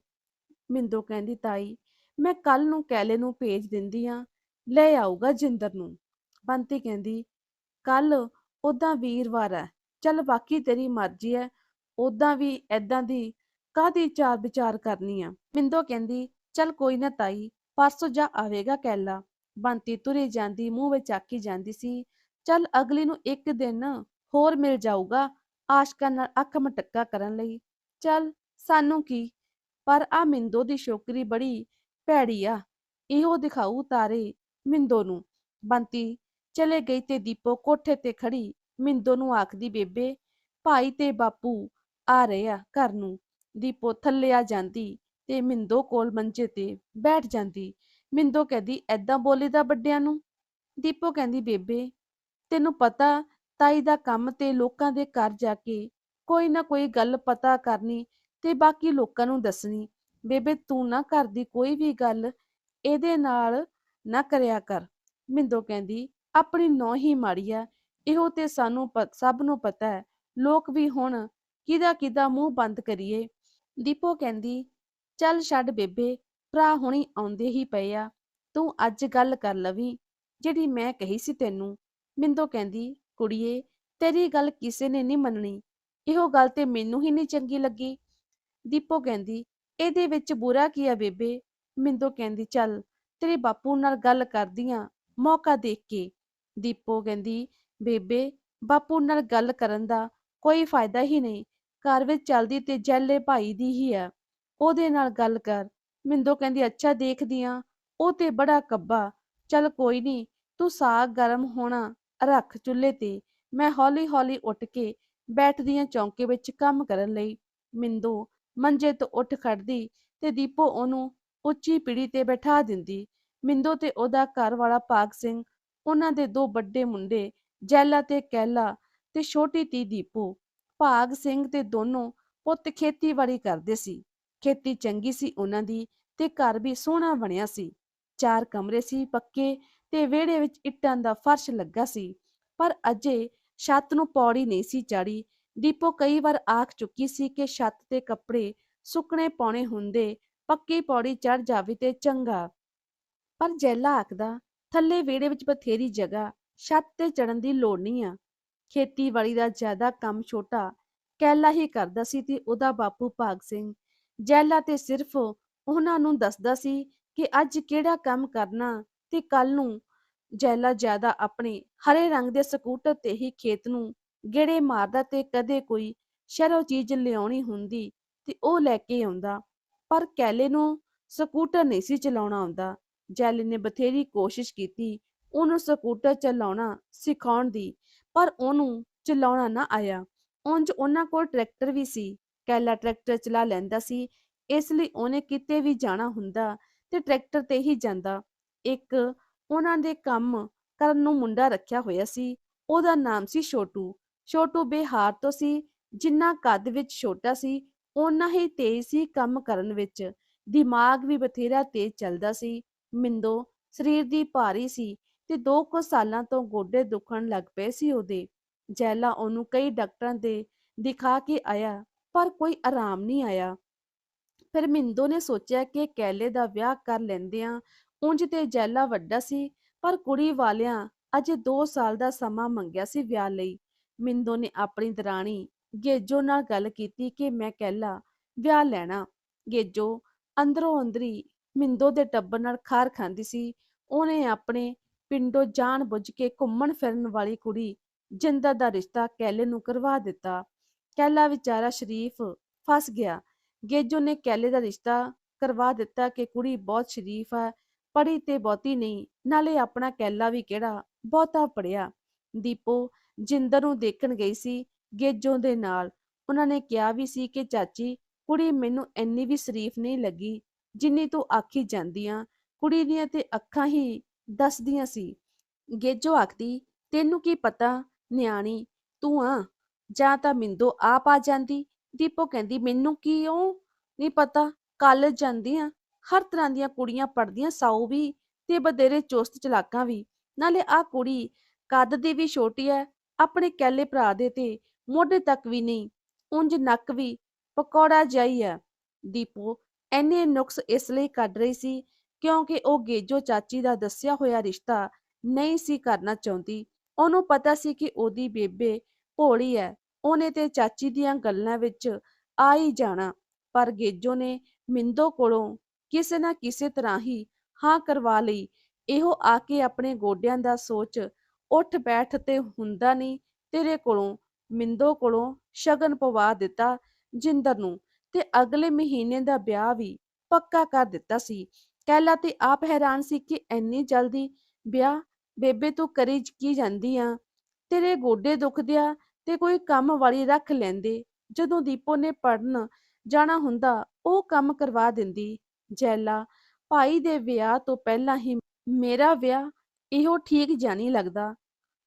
ਮਿੰਦੋ ਕਹਿੰਦੀ, ਤਾਈ, ਮੈਂ ਕੱਲ ਨੂੰ ਕੈਲੇ ਨੂੰ ਭੇਜ ਦਿੰਦੀ ਆ। ਲੈ ਆਊਗਾ ਜਿੰਦਰ ਨੂੰ। ਬੰਤੀ ਕਹਿੰਦੀ ਕੱਲ ਉਦਾਂ ਵੀਰਵਾਰ ਹੈ ਚੱਲ ਬਾਕੀ ਤੇਰੀ ਮਰਜ਼ੀ ਹੈ ਉਦਾਂ ਵੀ ਐਦਾਂ ਦੀ ਕਾਹਦੀ ਚਾਰ ਵਿਚਾਰ ਕਰਨੀ ਆ? ਮਿੰਦੋ ਕਹਿੰਦੀ, ਚੱਲ ਕੋਈ ਨਾ ਤਾਈ, ਪਰਸੋਂ ਜਾ ਆਵੇਗਾ ਕੈਲਾ। ਬੰਤੀ ਤੁਰੀ ਜਾਂਦੀ, ਮੂੰਹ ਵਿੱਚ ਆਕੀ ਜਾਂਦੀ ਸੀ, ਚੱਲ ਅਗਲੀ ਨੂੰ ਇੱਕ ਦਿਨ ਹੋਰ ਮਿਲ ਜਾਊਗਾ, ਆਸ਼ਕਾਂ ਨਾਲ ਅੱਖ ਮਟੱਕਾ ਕਰਨ ਲਈ। ਚੱਲ, ਸਾਨੂੰ ਕੀ? ਪਰ ਆ ਮਿੰਦੋ ਦੀ ਛੋਕਰੀ ਬੜੀ ਭੈੜੀ ਆ, ਇਹੋ ਦਿਖਾਊ ਤਾਰੇ ਮਿੰਦੋ ਨੂੰ। ਬੰਤੀ ਚਲੇ ਗਈ ਤੇ ਦੀਪੋ ਕੋਠੇ ਤੇ ਖੜੀ, ਮਿੰਦੋ ਨੂੰ ਆਖਦੀ, ਬੇਬੇ, ਭਾਈ ਤੇ ਬਾਪੂ ਆ ਰਹੇ ਆ ਘਰ ਨੂੰ। ਦੀਪੋ ਥੱਲੇ ਆ ਜਾਂਦੀ ਤੇ ਮਿੰਦੋ ਕੋਲ ਮੰਜੇ ਤੇ ਬੈਠ ਜਾਂਦੀ। ਮਿੰਦੋ ਕਹਿੰਦੀ ਐਦਾਂ ਬੋਲੀਦਾ ਵੱਡਿਆਂ ਨੂੰ? ਦੀਪੋ ਕਹਿੰਦੀ, ਬੇਬੇ, ਤੈਨੂੰ ਪਤਾ ਤਾਈ ਦਾ ਕੰਮ ਤੇ ਲੋਕਾਂ ਦੇ ਘਰ ਜਾ ਕੇ ਕੋਈ ਨਾ ਕੋਈ ਗੱਲ ਪਤਾ ਕਰਨੀ ਤੇ ਬਾਕੀ ਲੋਕਾਂ ਨੂੰ ਦੱਸਣੀ। ਬੇਬੇ, ਤੂੰ ਨਾ ਕਰਦੀ ਕੋਈ ਵੀ ਗੱਲ ਇਹਦੇ ਨਾਲ ਨਾ ਕਰਿਆ ਕਰ। ਮਿੰਦੋ ਕਹਿੰਦੀ, ਆਪਣੀ ਨੌ ਹੀ ਮਾੜੀ ਆ। ਇਹੋ ਤੇ ਸਾਨੂੰ ਪ- ਸਭ ਨੂੰ ਪਤਾ ਹੈ। ਲੋਕ ਵੀ ਹੁਣ ਕਿਹਦਾ ਕਿਹਦਾ ਮੂੰਹ ਬੰਦ ਕਰੀਏ? ਦੀਪੋ ਕਹਿੰਦੀ, ਚੱਲ ਛੱਡ ਬੇਬੇ ਭਰਾ ਹੁਣੀ ਆਉਂਦੇ ਹੀ ਪਏ ਆ, ਤੂੰ ਅੱਜ ਗੱਲ ਕਰ ਲਵੀ। ਜਿਹੜੀ ਮੈਂ ਕਹੀ ਸੀ ਤੈਨੂੰ, ਮਿੰਦੋ ਕਹਿੰਦੀ, ਕੁੜੀਏ, ਤੇਰੀ ਗੱਲ ਕਿਸੇ ਨੇ ਨਹੀਂ ਮੰਨਣੀ। ਇਹੋ ਗੱਲ ਤੇ ਮੈਨੂੰ ਹੀ ਨਹੀਂ ਚੰਗੀ ਲੱਗੀ। ਦੀਪੋ ਕਹਿੰਦੀ, ਇਹਦੇ ਵਿੱਚ ਬੁਰਾ ਕੀ ਆ ਬੇਬੇ? ਮਿੰਦੋ ਕਹਿੰਦੀ, ਚੱਲ, ਤੇਰੇ ਬਾਪੂ ਨਾਲ ਗੱਲ ਕਰਦੀ ਆਂ, ਮੌਕਾ ਦੇਖ ਕੇ। ਦੀਪੋ ਕਹਿੰਦੀ, ਬੇਬੇ, ਬਾਪੂ ਨਾਲ ਗੱਲ ਕਰਨ ਦਾ ਕੋਈ ਫਾਇਦਾ ਹੀ ਨਹੀਂ। ਘਰ ਵਿੱਚ ਚੱਲਦੀ ਤੇ ਜੈਲੇ ਭਾਈ ਦੀ ਹੀ ਆ। ਉਹਦੇ ਨਾਲ ਗੱਲ ਕਰ। ਮਿੰਦੋ ਕਹਿੰਦੀ, ਅੱਛਾ ਦੇਖਦੀ ਆਂ, ਉਹ ਤੇ ਬੜਾ ਕੱਬਾ। ਚੱਲ ਕੋਈ ਨਹੀਂ ਤੂੰ ਸਾਗ ਗਰਮ ਹੋਣਾ ਰੱਖ ਚੁੱਲ੍ਹੇ ਤੇ। ਮੈਂ ਹੌਲੀ ਹੌਲੀ ਉੱਠ ਕੇ ਬੈਠਦੀ ਆਂ ਚੌਂਕੇ ਵਿੱਚ ਕੰਮ ਕਰਨ ਲਈ। ਮਿੰਦੋ ਮੰਜੇ ਤੋਂ ਉੱਠ ਖੜਦੀ ਤੇ ਦੀਪੋ ਉਹਨੂੰ ਉੱਚੀ ਪੀੜੀ ਤੇ ਬਿਠਾ ਦਿੰਦੀ। ਮਿੰਦੋ ਤੇ ਉਹਦਾ ਘਰ ਵਾਲਾ ਭਾਗ ਸਿੰਘ, ਉਹਨਾਂ ਦੇ ਦੋ ਵੱਡੇ ਮੁੰਡੇ, ਜੈਲਾ ਤੇ ਕੈਲਾ ਤੇ ਛੋਟੀ ਤੀ ਦੀਪੂ, ਭਾਗ ਸਿੰਘ ਤੇ ਦੋਨੋਂ ਪੁੱਤ ਖੇਤੀਬਾੜੀ ਕਰਦੇ ਸੀ। ਖੇਤੀ ਚੰਗੀ ਸੀ ਉਹਨਾਂ ਦੀ ਤੇ ਘਰ ਵੀ ਸੋਹਣਾ ਬਣਿਆ ਸੀ। ਚਾਰ ਕਮਰੇ ਸੀ ਪੱਕੇ ਤੇ ਵਿਹੜੇ ਵਿੱਚ ਇੱਟਾਂ ਦਾ ਫਰਸ਼ ਲੱਗਾ ਸੀ, ਪਰ ਅਜੇ ਛੱਤ ਨੂੰ ਪੌੜੀ ਨਹੀਂ ਸੀ ਚੜੀ ਦੀਪੋ ਕਈ ਵਾਰ ਆਖ ਚੁੱਕੀ ਸੀ ਕਿ ਛੱਤ ਤੇ ਕੱਪੜੇ ਸੁੱਕਣੇ ਪਾਉਣੇ ਹੁੰਦੇ, ਪੱਕੀ ਪੌੜੀ ਚੜ ਜਾਵੇ ਤੇ ਚੰਗਾ। ਪਰ ਜੈਲਾ ਆਖਦਾ, ਥੱਲੇ ਵਿਹੜੇ ਵਿੱਚ ਬਥੇਰੀ ਜਗ੍ਹਾ, ਛੱਤ ਤੇ ਚੜਨ ਦੀ ਲੋੜ ਨਹੀਂ ਆ। ਖੇਤੀਬਾੜੀ ਦਾ ਜ਼ਿਆਦਾ ਕੰਮ ਛੋਟਾ ਕਹਿਲਾ ਹੀ ਕਰਦਾ ਸੀ ਤੇ ਉਹਦਾ ਬਾਪੂ ਭਾਗ ਸਿੰਘ ਜੈਲਾ ਤੇ ਸਿਰਫ ਉਹਨਾਂ ਨੂੰ ਦੱਸਦਾ ਸੀ ਕਿ ਅੱਜ ਕਿਹੜਾ ਕੰਮ ਕਰਨਾ ਤੇ ਕੱਲ ਨੂੰ ਜੈਲਾ ਜ਼ਿਆਦਾ ਆਪਣੇ ਹਰੇ ਰੰਗ ਦੇ ਸਕੂਟਰ ਤੇ ਹੀ ਖੇਤ ਨੂੰ ਗੇੜੇ ਮਾਰਦਾ ਤੇ ਕਦੇ ਕੋਈ ਸ਼ਹਿਰੋਂ ਚੀਜ਼ ਲਿਆਉਣੀ ਹੁੰਦੀ ਤੇ ਉਹ ਲੈ ਕੇ ਆਉਂਦਾ, ਪਰ ਕੈਲੇ ਨੂੰ ਸਕੂਟਰ ਨਹੀਂ ਸੀ ਚਲਾਉਣਾ ਆਉਂਦਾ। ਜੈਲੇ ਨੇ ਬਥੇਰੀ ਕੋਸ਼ਿਸ਼ ਕੀਤੀ, ਉਹਨੂੰ ਸਕੂਟਰ ਚਲਾਉਣਾ ਸਿਖਾਉਣ ਦੀ, ਪਰ ਉਹਨੂੰ ਚਲਾਉਣਾ ਨਾ ਆਇਆ। ਉਂਝ ਉਹਨਾਂ ਕੋਲ ਟਰੈਕਟਰ ਵੀ ਸੀ। ਕੈਲਾ ਟਰੈਕਟਰ ਚਲਾ ਲੈਂਦਾ ਸੀ, ਇਸ ਲਈ ਉਹਨੇ ਕਿਤੇ ਵੀ ਜਾਣਾ ਹੁੰਦਾ ਤੇ ਟਰੈਕਟਰ ਤੇ ਹੀ ਜਾਂਦਾ। ਇੱਕ ਉਹਨਾਂ ਦੇ ਕੰਮ ਕਰਨ ਨੂੰ ਮੁੰਡਾ ਰੱਖਿਆ ਹੋਇਆ ਸੀ, ਉਹਦਾ ਨਾਮ ਸੀ ਛੋਟੂ। ਛੋਟੂ ਬਿਹਾਰ ਤੋਂ ਸੀ, ਜਿੰਨਾ ਕੱਦ ਵਿੱਚ ਛੋਟਾ ਸੀ, ਓਨਾ ਹੀ ਤੇਜ਼ ਸੀ ਕੰਮ ਕਰਨ ਵਿੱਚ। ਦਿਮਾਗ ਵੀ ਬਥੇਰਾ ਤੇਜ਼ ਚੱਲਦਾ ਸੀ। ਮਿੰਦੋ, ਸਰੀਰ ਦੀ ਭਾਰੀ ਸੀ ਤੇ ਦੋ ਕੁ ਸਾਲਾਂ ਤੋਂ ਗੋਡੇ ਦੁਖਣ ਲੱਗ ਪਏ ਸੀ ਉਹਦੇ। ਜੈਲਾ ਉਹਨੂੰ ਕਈ ਡਾਕਟਰਾਂ ਦੇ ਦਿਖਾ ਕੇ ਆਇਆ ਪਰ ਕੋਈ ਆਰਾਮ ਨਹੀਂ ਆਇਆ। ਫਿਰ ਮਿੰਦੋ ਨੇ ਸੋਚਿਆ ਕਿ ਕੈਲੇ ਦਾ ਵਿਆਹ ਕਰ ਲੈਂਦਿਆਂ ਉਂਝ ਤੇ ਜੈਲਾ ਵੱਡਾ ਸੀ, ਪਰ ਕੁੜੀ ਵਾਲਿਆਂ ਅਜੇ 2 ਸਾਲ ਦਾ ਸਮਾਂ ਮੰਗਿਆ ਸੀ ਵਿਆਹ ਲਈ। ਮਿੰਦੋ ਨੇ ਆਪਣੀ ਦਰਾਣੀ ਗੇਜੋ ਨਾਲ ਗੱਲ ਕੀਤੀ ਕਿ ਮੈਂ ਕੈਲਾ ਵਿਆਹ ਲੈਣਾ। ਗੇਜੋ ਅੰਦਰੋਂ ਅੰਦਰੀ ਮਿੰਦੋ ਦੇ ਟੱਬਰ ਨਾਲ ਖਾਰ ਖਾਂਦੀ ਸੀ। ਉਹਨੇ ਆਪਣੇ ਪਿੰਡੋਂ ਜਾਣ ਬੁੱਝ ਕੇ ਘੁੰਮਣ ਫਿਰਨ ਵਾਲੀ ਕੁੜੀ ਜਿੰਦਾ ਦਾ ਰਿਸ਼ਤਾ ਕੈਲੇ ਨੂੰ ਕਰਵਾ ਦਿੱਤਾ। ਕੈਲਾ ਵਿਚਾਰਾ ਸ਼ਰੀਫ ਫਸ ਗਿਆ। ਗੇਜੋ ਨੇ ਕੈਲੇ ਦਾ ਰਿਸ਼ਤਾ ਕਰਵਾ ਦਿੱਤਾ ਕਿ ਕੁੜੀ ਬਹੁਤ ਸ਼ਰੀਫ ਹੈ, ਪੜ੍ਹੀ ਤੇ ਬਹੁਤੀ ਨਹੀਂ, ਨਾਲੇ ਆਪਣਾ ਕੈਲਾ ਵੀ ਕਿਹੜਾ ਬਹੁਤਾ ਪੜਿਆ ਦੀਪੋ ਜਿੰਦਰ ਨੂੰ ਦੇਖਣ ਗਈ ਸੀ ਗੇਜੋ ਦੇ ਨਾਲ। ਉਹਨਾਂ ਨੇ ਕਿਹਾ ਵੀ ਸੀ ਕਿ, ਚਾਚੀ, ਕੁੜੀ ਮੈਨੂੰ ਇੰਨੀ ਵੀ ਸ਼ਰੀਫ ਨਹੀਂ ਲੱਗੀ ਜਿੰਨੀ ਤੂੰ ਆਖੀ ਜਾਂਦੀਆਂ ਕੁੜੀ ਦੀਆਂ ਤੇ ਅੱਖਾਂ ਹੀ ਦੱਸਦੀਆਂ ਸੀ। ਗੇਜੋ ਆਖਦੀ, ਤੈਨੂੰ ਕੀ ਪਤਾ, ਨਿਆਣੀ, ਤੂੰ ਆ। ਜਾਂ ਤਾਂ ਮਿੰਦੋ ਆਪ ਆ ਜਾਂਦੀ। ਦੀਪੋ ਕਹਿੰਦੀ, ਮੈਨੂੰ ਕੀ ਉਹ ਨਹੀਂ ਪਤਾ ਕਾਲਜ ਜਾਂਦੀਆਂ ਹਰ ਤਰ੍ਹਾਂ ਦੀਆਂ ਕੁੜੀਆਂ ਪੜਦੀਆਂ ਸਾਊ ਵੀ ਤੇ ਬਦੇਰੇ ਚੁਸਤ ਚਲਾਕਾਂ ਵੀ। ਨਾਲੇ ਆ ਕੁੜੀ ਕੱਦ ਦੀ ਵੀ ਛੋਟੀ ਐ, ਆਪਣੇ ਕੈਲੇ ਭਰਾ ਦੇ ਤੇ ਮੋਢੇ ਤੱਕ ਵੀ ਨਹੀਂ, ਉਂਝ ਨੱਕ ਵੀ ਪਕੌੜਾ ਜਾਈ ਐ। ਦੀਪੋ ਐਨੇ ਨੁਕਸ ਇਸ ਲਈ ਕੱਢ ਰਹੀ ਸੀ ਕਿਉਂਕਿ ਉਹ ਗੇਜੋ ਚਾਚੀ ਦਾ ਦੱਸਿਆ ਹੋਇਆ ਰਿਸ਼ਤਾ ਨਹੀਂ ਸੀ ਕਰਨਾ ਚਾਹੁੰਦੀ। ਉਹਨੂੰ ਪਤਾ ਸੀ ਕਿ ਉਹਦੀ ਬੇਬੇ ਭੋਲੀ ਐ। ਉਹਨੇ ਤੇ ਚਾਚੀ ਦੀਆਂ ਗੱਲਾਂ ਵਿੱਚ ਆ ਹੀ ਜਾਣਾ। ਪਰ ਗੇਜੋ ਨੇ ਮਿੰਦੋ ਕੋਲੋਂ ਕਿਸੇ ਨਾ ਕਿਸੇ ਤਰ੍ਹਾਂ ਹੀ ਹਾਂ ਕਰਵਾ ਲਈ। ਇਹੋ ਆ ਕੇ ਆਪਣੇ ਗੋਡਿਆਂ ਦਾ ਸੋਚ ਉੱਠ ਬੈਠ ਤੇ ਹੁੰਦਾ ਨਹੀਂ ਤੇਰੇ ਕੋਲੋਂ, ਮਿੰਦੋ ਕੋਲੋਂ ਸ਼ਗਨ ਪਵਾ ਦਿੱਤਾ ਜਿੰਦਰ ਨੂੰ ਤੇ ਅਗਲੇ ਮਹੀਨੇ ਦਾ ਵਿਆਹ ਵੀ ਪੱਕਾ ਕਰ ਦਿੱਤਾ ਸੀ। ਕਹਿਲਾ ਤੇ ਆਪ ਹੈਰਾਨ ਸੀ ਕਿ ਇੰਨੀ ਜਲਦੀ ਵਿਆਹ, ਬੇਬੇ ਤੂੰ ਕਰੀ ਕੀ ਜਾਂਦੀ ਆ? ਤੇਰੇ ਗੋਡੇ ਦੁਖਦੇ ਆ ਤੇ ਕੋਈ ਕੰਮ ਵਾਲੀ ਰੱਖ ਲੈਂਦੇ। ਜਦੋਂ ਦੀਪੋ ਨੇ ਪੜਨ ਜਾਣਾ ਹੁੰਦਾ, ਉਹ ਕੰਮ ਕਰਵਾ ਦਿੰਦੀ। ਜੈਲਾ, ਭਾਈ ਦੇ ਵਿਆਹ ਤੋਂ ਪਹਿਲਾਂ ਹੀ ਮੇਰਾ ਵਿਆਹ ਇਹੋ ਠੀਕ ਜਾਣੀ ਲੱਗਦਾ।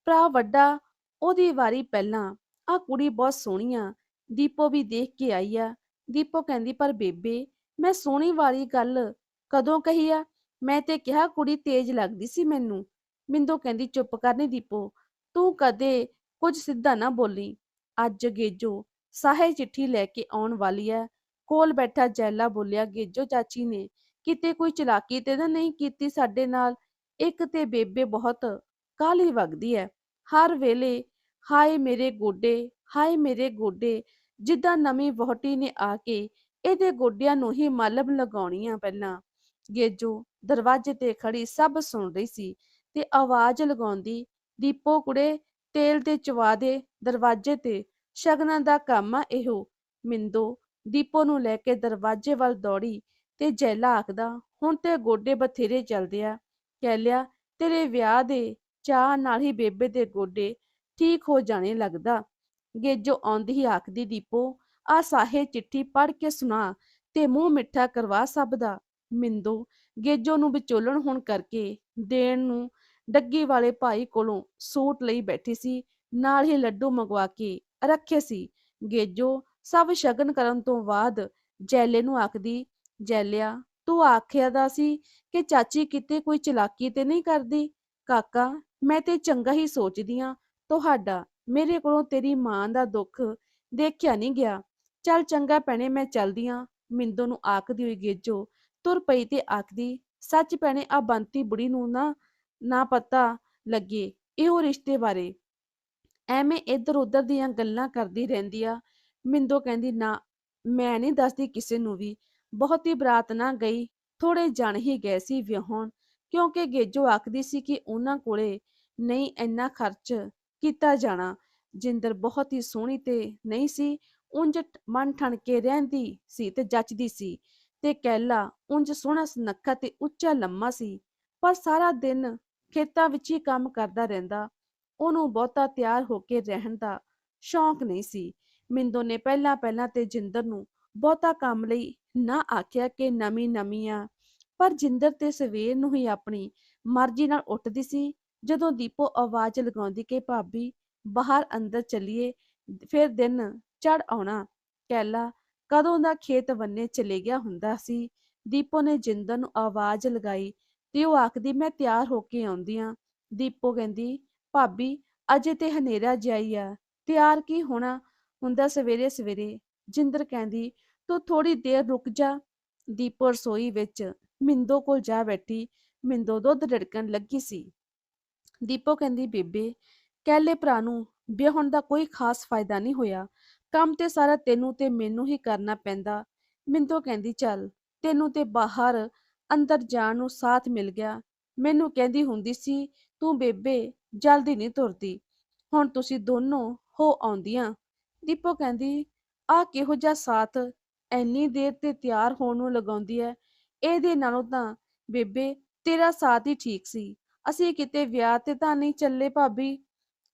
ਭਰਾ ਵੱਡਾ, ਉਹਦੀ ਵਾਰੀ ਪਹਿਲਾਂ। ਆ ਕੁੜੀ ਬਹੁਤ ਸੋਹਣੀ ਆ। ਦੀਪੋ ਵੀ ਦੇਖ ਕੇ ਆਈ ਆ। ਦੀਪੋ ਕਹਿੰਦੀ, ਪਰ ਬੇਬੇ, ਮੈਂ ਸੋਹਣੀ ਵਾਲੀ ਗੱਲ ਕਦੋਂ ਕਹੀ ਆ? ਮੈਂ ਤੇ ਕਿਹਾ ਕੁੜੀ ਤੇਜ਼ ਲੱਗਦੀ ਸੀ ਮੈਨੂੰ। ਮਿੰਦੋ ਕਹਿੰਦੀ, ਚੁੱਪ ਕਰਨੀ ਦੀਪੋ। ਤੂੰ ਕਦੇ ਕੁਝ ਸਿੱਧਾ ਨਾ ਬੋਲੀ, ਅੱਜ ਗੇਜੋ, ਸਾਹੇ ਚਿੱਠੀ ਲੈ ਕੇ ਆਉਣ ਵਾਲੀ ਹੈ ਕੋਲ ਬੈਠਾ ਜੈਲਾ ਬੋਲਿਆ, ਗੇਜੋ ਚਾਚੀ ਨੇ, ਕਿਤੇ ਕੋਈ ਚਲਾਕੀ ਤੇ ਤਾਂ ਨਹੀਂ ਕੀਤੀ ਸਾਡੇ ਨਾਲ? ਇੱਕ ਤੇ ਬੇਬੇ ਬਹੁਤ ਕਾਲੀ ਵਗਦੀ ਐ। ਹਰ ਵੇਲੇ, ਹਾਏ ਮੇਰੇ ਗੋਡੇ, ਹਾਏ ਮੇਰੇ ਗੋਡੇ, ਜਿੱਦਾਂ ਨਵੀਂ ਵਹੁਟੀ ਨੇ ਆ ਕੇ ਇਹਦੇ ਗੋਡਿਆਂ ਨੂੰ ਹੀ ਮਲਮ ਲਗਾਉਣੀ ਆ ਪਹਿਲਾਂ। ਗੇਜੋ, ਦਰਵਾਜ਼ੇ ਤੇ ਖੜੀ ਸਭ ਸੁਣ ਰਹੀ ਸੀ ਤੇ ਆਵਾਜ਼ ਲਗਾਉਂਦੀ, ਦੀਪੋ ਕੁੜੇ ਤੇਲ ਦੇ ਚਵਾ ਦੇ ਦਰਵਾਜ਼ੇ ਤੇ ਸ਼ਗਨਾਂ ਦਾ ਕੰਮ ਆ ਇਹੋ। ਮਿੰਦੋ ਦੀਪੋ ਨੂੰ ਲੈ ਕੇ ਦਰਵਾਜ਼ੇ ਵੱਲ ਦੌੜੀ ਤੇ ਜੈਲਾ ਆਖਦਾ, ਹੁਣ ਤੇ ਗੋਡੇ ਬਥੇਰੇ ਚੱਲਦੇ ਆ। ਕਹਿ ਲਿਆ, ਤੇਰੇ ਵਿਆਹ ਦੇ ਚਾਹ ਨਾਲ ਹੀ ਬੇਬੇ ਦੇ ਗੋਡੇ ਠੀਕ ਹੋ ਜਾਣੇ ਲੱਗਦਾ। ਗੇਜੋ ਆਉਂਦੀ ਹੀ ਆਖਦੀ, ਦੀਪੋ ਆ ਸਾਹੇ ਚਿੱਠੀ ਪੜ੍ਹ ਕੇ ਸੁਣਾ ਤੇ ਮੂੰਹ ਮਿੱਠਾ ਕਰਵਾ ਸਭ ਦਾ। ਮਿੰਦੋ, ਗੇਜੋ ਨੂੰ ਵਿਚੋਲਣ ਹੋਣ ਕਰਕੇ ਦੇਣ ਨੂੰ ਡੱਗੀ ਵਾਲੇ ਭਾਈ ਕੋਲੋਂ ਸੂਟ ਲਈ ਬੈਠੀ ਸੀ, ਨਾਲ ਹੀ ਲੱਡੂ ਮੰਗਵਾ ਕੇ ਰੱਖੇ ਸੀ। ਗੇਜੋ, ਸਭ ਸ਼ਗਨ ਕਰਨ ਤੋਂ ਬਾਅਦ ਜੈਲੇ ਨੂੰ ਆਖਦੀ, ਜੈਲਿਆ, ਤੂੰ ਆਖਿਆ ਦਾ ਸੀ ਕਿ ਚਾਚੀ ਕਿਤੇ ਕੋਈ ਚਲਾਕੀ ਤੇ ਨਹੀਂ ਕਰਦੀ? ਕਾਕਾ, ਮੈਂ ਤੇ ਚੰਗਾ ਹੀ ਸੋਚਦੀ ਆ, ਤੁਹਾਡਾ, ਮੇਰੇ ਕੋਲੋਂ ਤੇਰੀ ਮਾਂ ਦਾ ਦੁੱਖ ਦੇਖਿਆ ਨਹੀਂ ਗਿਆ। ਚੱਲ ਚੰਗਾ ਭੈਣੇ, ਮੈਂ ਚਲਦੀ ਆਂ, ਮਿੰਦੋ ਨੂੰ ਆਖਦੀ ਹੋਈ ਗੇਜੋ ਤੁਰ ਪਈ ਤੇ ਆਖਦੀ, ਸੱਚ ਭੈਣੇ ਆ ਬੰਤੀ ਬੁੜੀ ਨੂੰ ਨਾ ਨਾ ਪਤਾ ਲੱਗੇ ਇਹੋ ਰਿਸ਼ਤੇ ਬਾਰੇ। ਐਵੇਂ ਇੱਧਰ ਉੱਧਰ ਦੀਆਂ ਗੱਲਾਂ ਕਰਦੀ ਰਹਿੰਦੀ ਆ। ਮਿੰਦੋ ਕਹਿੰਦੀ, ਨਾ, ਮੈਂ ਨਹੀਂ ਦੱਸਦੀ ਕਿਸੇ ਨੂੰ ਵੀ। ਬਹੁਤੀ ਬਰਾਤ ਨਾ ਗਈ। ਥੋੜੇ ਜਣ ਹੀ ਗਏ ਸੀ ਵਿਆਹੁਣ। ਕਿਉਂਕਿ ਗੇਜੋ ਆਖਦੀ ਸੀ ਕਿ ਉਹਨਾਂ ਕੋਲੇ ਨਹੀਂ ਇੰਨਾ ਖਰਚ ਕੀਤਾ ਜਾਣਾ। ਜਿੰਦਰ ਬਹੁਤ ਹੀ ਸੋਹਣੀ ਤੇ ਨਹੀਂ ਸੀ, ਉਂਝ ਮਨ ਠਣ ਕੇ ਰਹਿੰਦੀ ਸੀ ਤੇ ਜੱਚਦੀ ਸੀ ਤੇ ਕਹਿਲਾ ਉਂਝ ਸੋਹਣਾ ਸੁਨੱਖਾ ਤੇ ਉੱਚਾ ਲੰਮਾ ਸੀ। ਪਰ ਸਾਰਾ ਦਿਨ ਖੇਤਾਂ ਵਿੱਚ ਹੀ ਕੰਮ ਕਰਦਾ ਰਹਿੰਦਾ। ਉਹਨੂੰ ਬਹੁਤਾ ਤਿਆਰ ਹੋ ਕੇ ਰਹਿਣ ਦਾ ਸ਼ੌਂਕ ਨਹੀਂ ਸੀ। ਮਿੰਦੋ ਨੇ ਪਹਿਲਾਂ ਪਹਿਲਾਂ ਤੇ ਜਿੰਦਰ ਨੂੰ ਬਹੁਤਾ ਕੰਮ ਲਈ ਨਾ ਆਖਿਆ ਕਿ ਨਵੀਂ ਨਵੀਂ ਆ ਪਰ ਜਿੰਦਰ ਤੇ ਸਵੇਰ ਨੂੰ ਹੀ ਆਪਣੀ ਮਰਜ਼ੀ ਨਾਲ ਉੱਠਦੀ ਸੀ। ਜਦੋਂ ਦੀਪੋ ਆਵਾਜ਼ ਲਗਾਉਂਦੀ ਕਿ ਭਾਬੀ, ਬਾਹਰ ਅੰਦਰ ਚੱਲੀਏ, ਫਿਰ ਦਿਨ ਚੜ ਆਉਣਾ। ਕੈਲਾ ਕਦੋਂ ਦਾ ਖੇਤ ਵੰਨੇ ਚਲੇ ਗਿਆ ਹੁੰਦਾ ਸੀ। ਦੀਪੋ ਨੇ ਜਿੰਦਰ ਨੂੰ ਆਵਾਜ਼ ਲਗਾਈ ਤੇ ਉਹ ਆਖਦੀ, ਮੈਂ ਤਿਆਰ ਹੋ ਕੇ ਆਉਂਦੀ ਆ। ਦੀਪੋ ਕਹਿੰਦੀ, ਭਾਬੀ, ਅਜੇ ਤੇ ਹਨੇਰਾ ਜਾਈ ਆ। ਤਿਆਰ ਕੀ ਹੋਣਾ? ਹੁੰਦਾ ਸਵੇਰੇ ਸਵੇਰੇ। ਜਿੰਦਰ ਕਹਿੰਦੀ, ਤੂੰ ਥੋੜੀ ਦੇਰ ਰੁਕ ਜਾ। ਦੀਪੋ ਰਸੋਈ ਵਿੱਚ ਮਿੰਦੋ ਕੋਲ ਜਾ ਬੈਠੀ, ਮਿੰਦੋ ਦੁੱਧ ਰੜਕਣ ਲੱਗੀ ਸੀ। ਦੀਪੋ ਕਹਿੰਦੀ, ਬੇਬੇ ਕਹਿਲੇ ਭਰਾ ਨੂੰ ਵਿਆਹੁਣ ਦਾ ਕੋਈ ਖਾਸ ਫਾਇਦਾ ਨਹੀਂ ਹੋਇਆ। ਕੰਮ ਤੇ ਸਾਰਾ ਤੈਨੂੰ ਤੇ ਮੈਨੂੰ ਹੀ ਕਰਨਾ ਪੈਂਦਾ। ਮਿੰਦੋ ਕਹਿੰਦੀ, ਚੱਲ, ਤੈਨੂੰ ਤੇ ਬਾਹਰ ਅੰਦਰ ਜਾਣ ਨੂੰ ਸਾਥ ਮਿਲ ਗਿਆ। ਮੈਨੂੰ ਕਹਿੰਦੀ ਹੁੰਦੀ ਸੀ, ਤੂੰ ਬੇਬੇ, ਜਲਦੀ ਨਹੀਂ ਤੁਰਦੀ। ਹੁਣ ਤੁਸੀਂ ਦੋਨੋਂ ਹੋ ਆਉਂਦੀਆਂ। ਦੀਪੋ ਕਹਿੰਦੀ ਆ ਕਿਹੋ ਜਿਹਾ ਸਾਥ ਐਨੀ ਦੇਰ ਤੇ ਤਿਆਰ ਹੋਣ ਨੂੰ ਲਗਾਉਂਦੀ ਐ। ਇਹਦੇ ਨਾਲੋਂ ਤਾਂ ਬੇਬੇ ਤੇਰਾ ਸਾਥ ਹੀ ਠੀਕ ਸੀ। ਅਸੀਂ ਕਿਤੇ ਵਿਆਹ ਤੇ ਤਾਂ ਨਹੀਂ ਚੱਲੇ ਭਾਬੀ।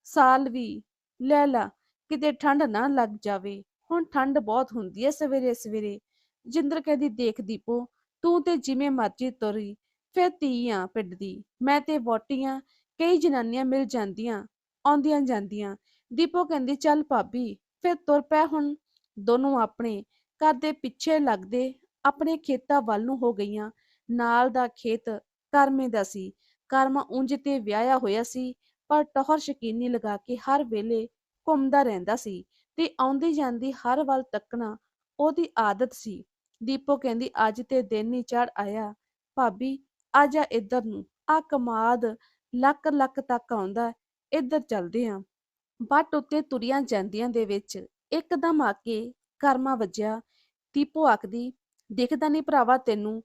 ਸਾਲ ਵੀ। ਲੈ ਲਾ, ਕਿਤੇ ਠੰਡ ਨਾ ਲੱਗ ਜਾਵੇ। ਹੁਣ ਠੰਡ ਬਹੁਤ ਹੁੰਦੀ ਹੈ ਸਵੇਰੇ ਸਵੇਰੇ ਜਿੰਦਰ ਕਹਿੰਦੀ, ਦੇਖ ਦੀਪੋ ਤੂੰ ਤੇ ਜਿਵੇਂ ਮਰਜ਼ੀ ਤੁਰੀ, ਫਿਰ ਤੀਆਂ ਪਿੱਡਦੀ ਮੈਂ ਤੇ ਵੋਟੀਆਂ ਕਈ ਜਨਾਨੀਆਂ ਮਿਲ ਜਾਂਦੀਆਂ, ਆਉਂਦੀਆਂ ਜਾਂਦੀਆਂ। ਦੀਪੋ ਕਹਿੰਦੀ, ਚੱਲ ਭਾਬੀ, ਫਿਰ ਤੁਰ ਪੈ ਹੁਣ। ਦੋਨੋਂ ਆਪਣੇ ਘਰ ਦੇ ਪਿੱਛੇ ਲੱਗਦੇ ਆਪਣੇ ਖੇਤਾਂ ਵੱਲ ਨੂੰ ਹੋ ਗਈਆਂ। ਨਾਲ ਦਾ ਖੇਤ ਕਰਮੇ ਦਾ ਸੀ। ਕਰਮਾ ਉਂਝ ਤੇ ਵਿਆਹਿਆ ਹੋਇਆ ਸੀ, ਪਰ ਟੌਹਰ ਸ਼ਕੀਨੀ ਲਗਾ ਕੇ ਹਰ ਵੇਲੇ ਘੁੰਮਦਾ ਰਹਿੰਦਾ ਸੀ ਤੇ ਆਉਂਦੀ ਜਾਂਦੀ ਹਰ ਵੱਲ ਤੱਕਣਾ ਉਹਦੀ ਆਦਤ ਸੀ। ਦੀਪੋ ਕਹਿੰਦੀ, ਅੱਜ ਤੇ ਦਿਨ ਹੀ ਚੜ ਆਇਆ। ਭਾਬੀ, ਆ ਜਾ ਇੱਧਰ ਨੂੰ। ਆ ਕਮਾਦ ਲੱਕ ਲੱਕ ਤੱਕ ਆਉਂਦਾ। ਇੱਧਰ ਚੱਲਦੇ ਆਂ। ਬੱਟ ਉੱਤੇ ਤੁਰੀਆਂ ਜਾਂਦੀਆਂ ਦੇ ਵਿੱਚ। ਇੱਕਦਮ ਆ ਕੇ ਕਰਮਾ ਵੱਜਿਆ। ਦੀਪੋ ਆਖਦੀ, ਦੇਖਦਾ ਨਹੀਂ ਭਰਾਵਾ ਤੈਨੂੰ।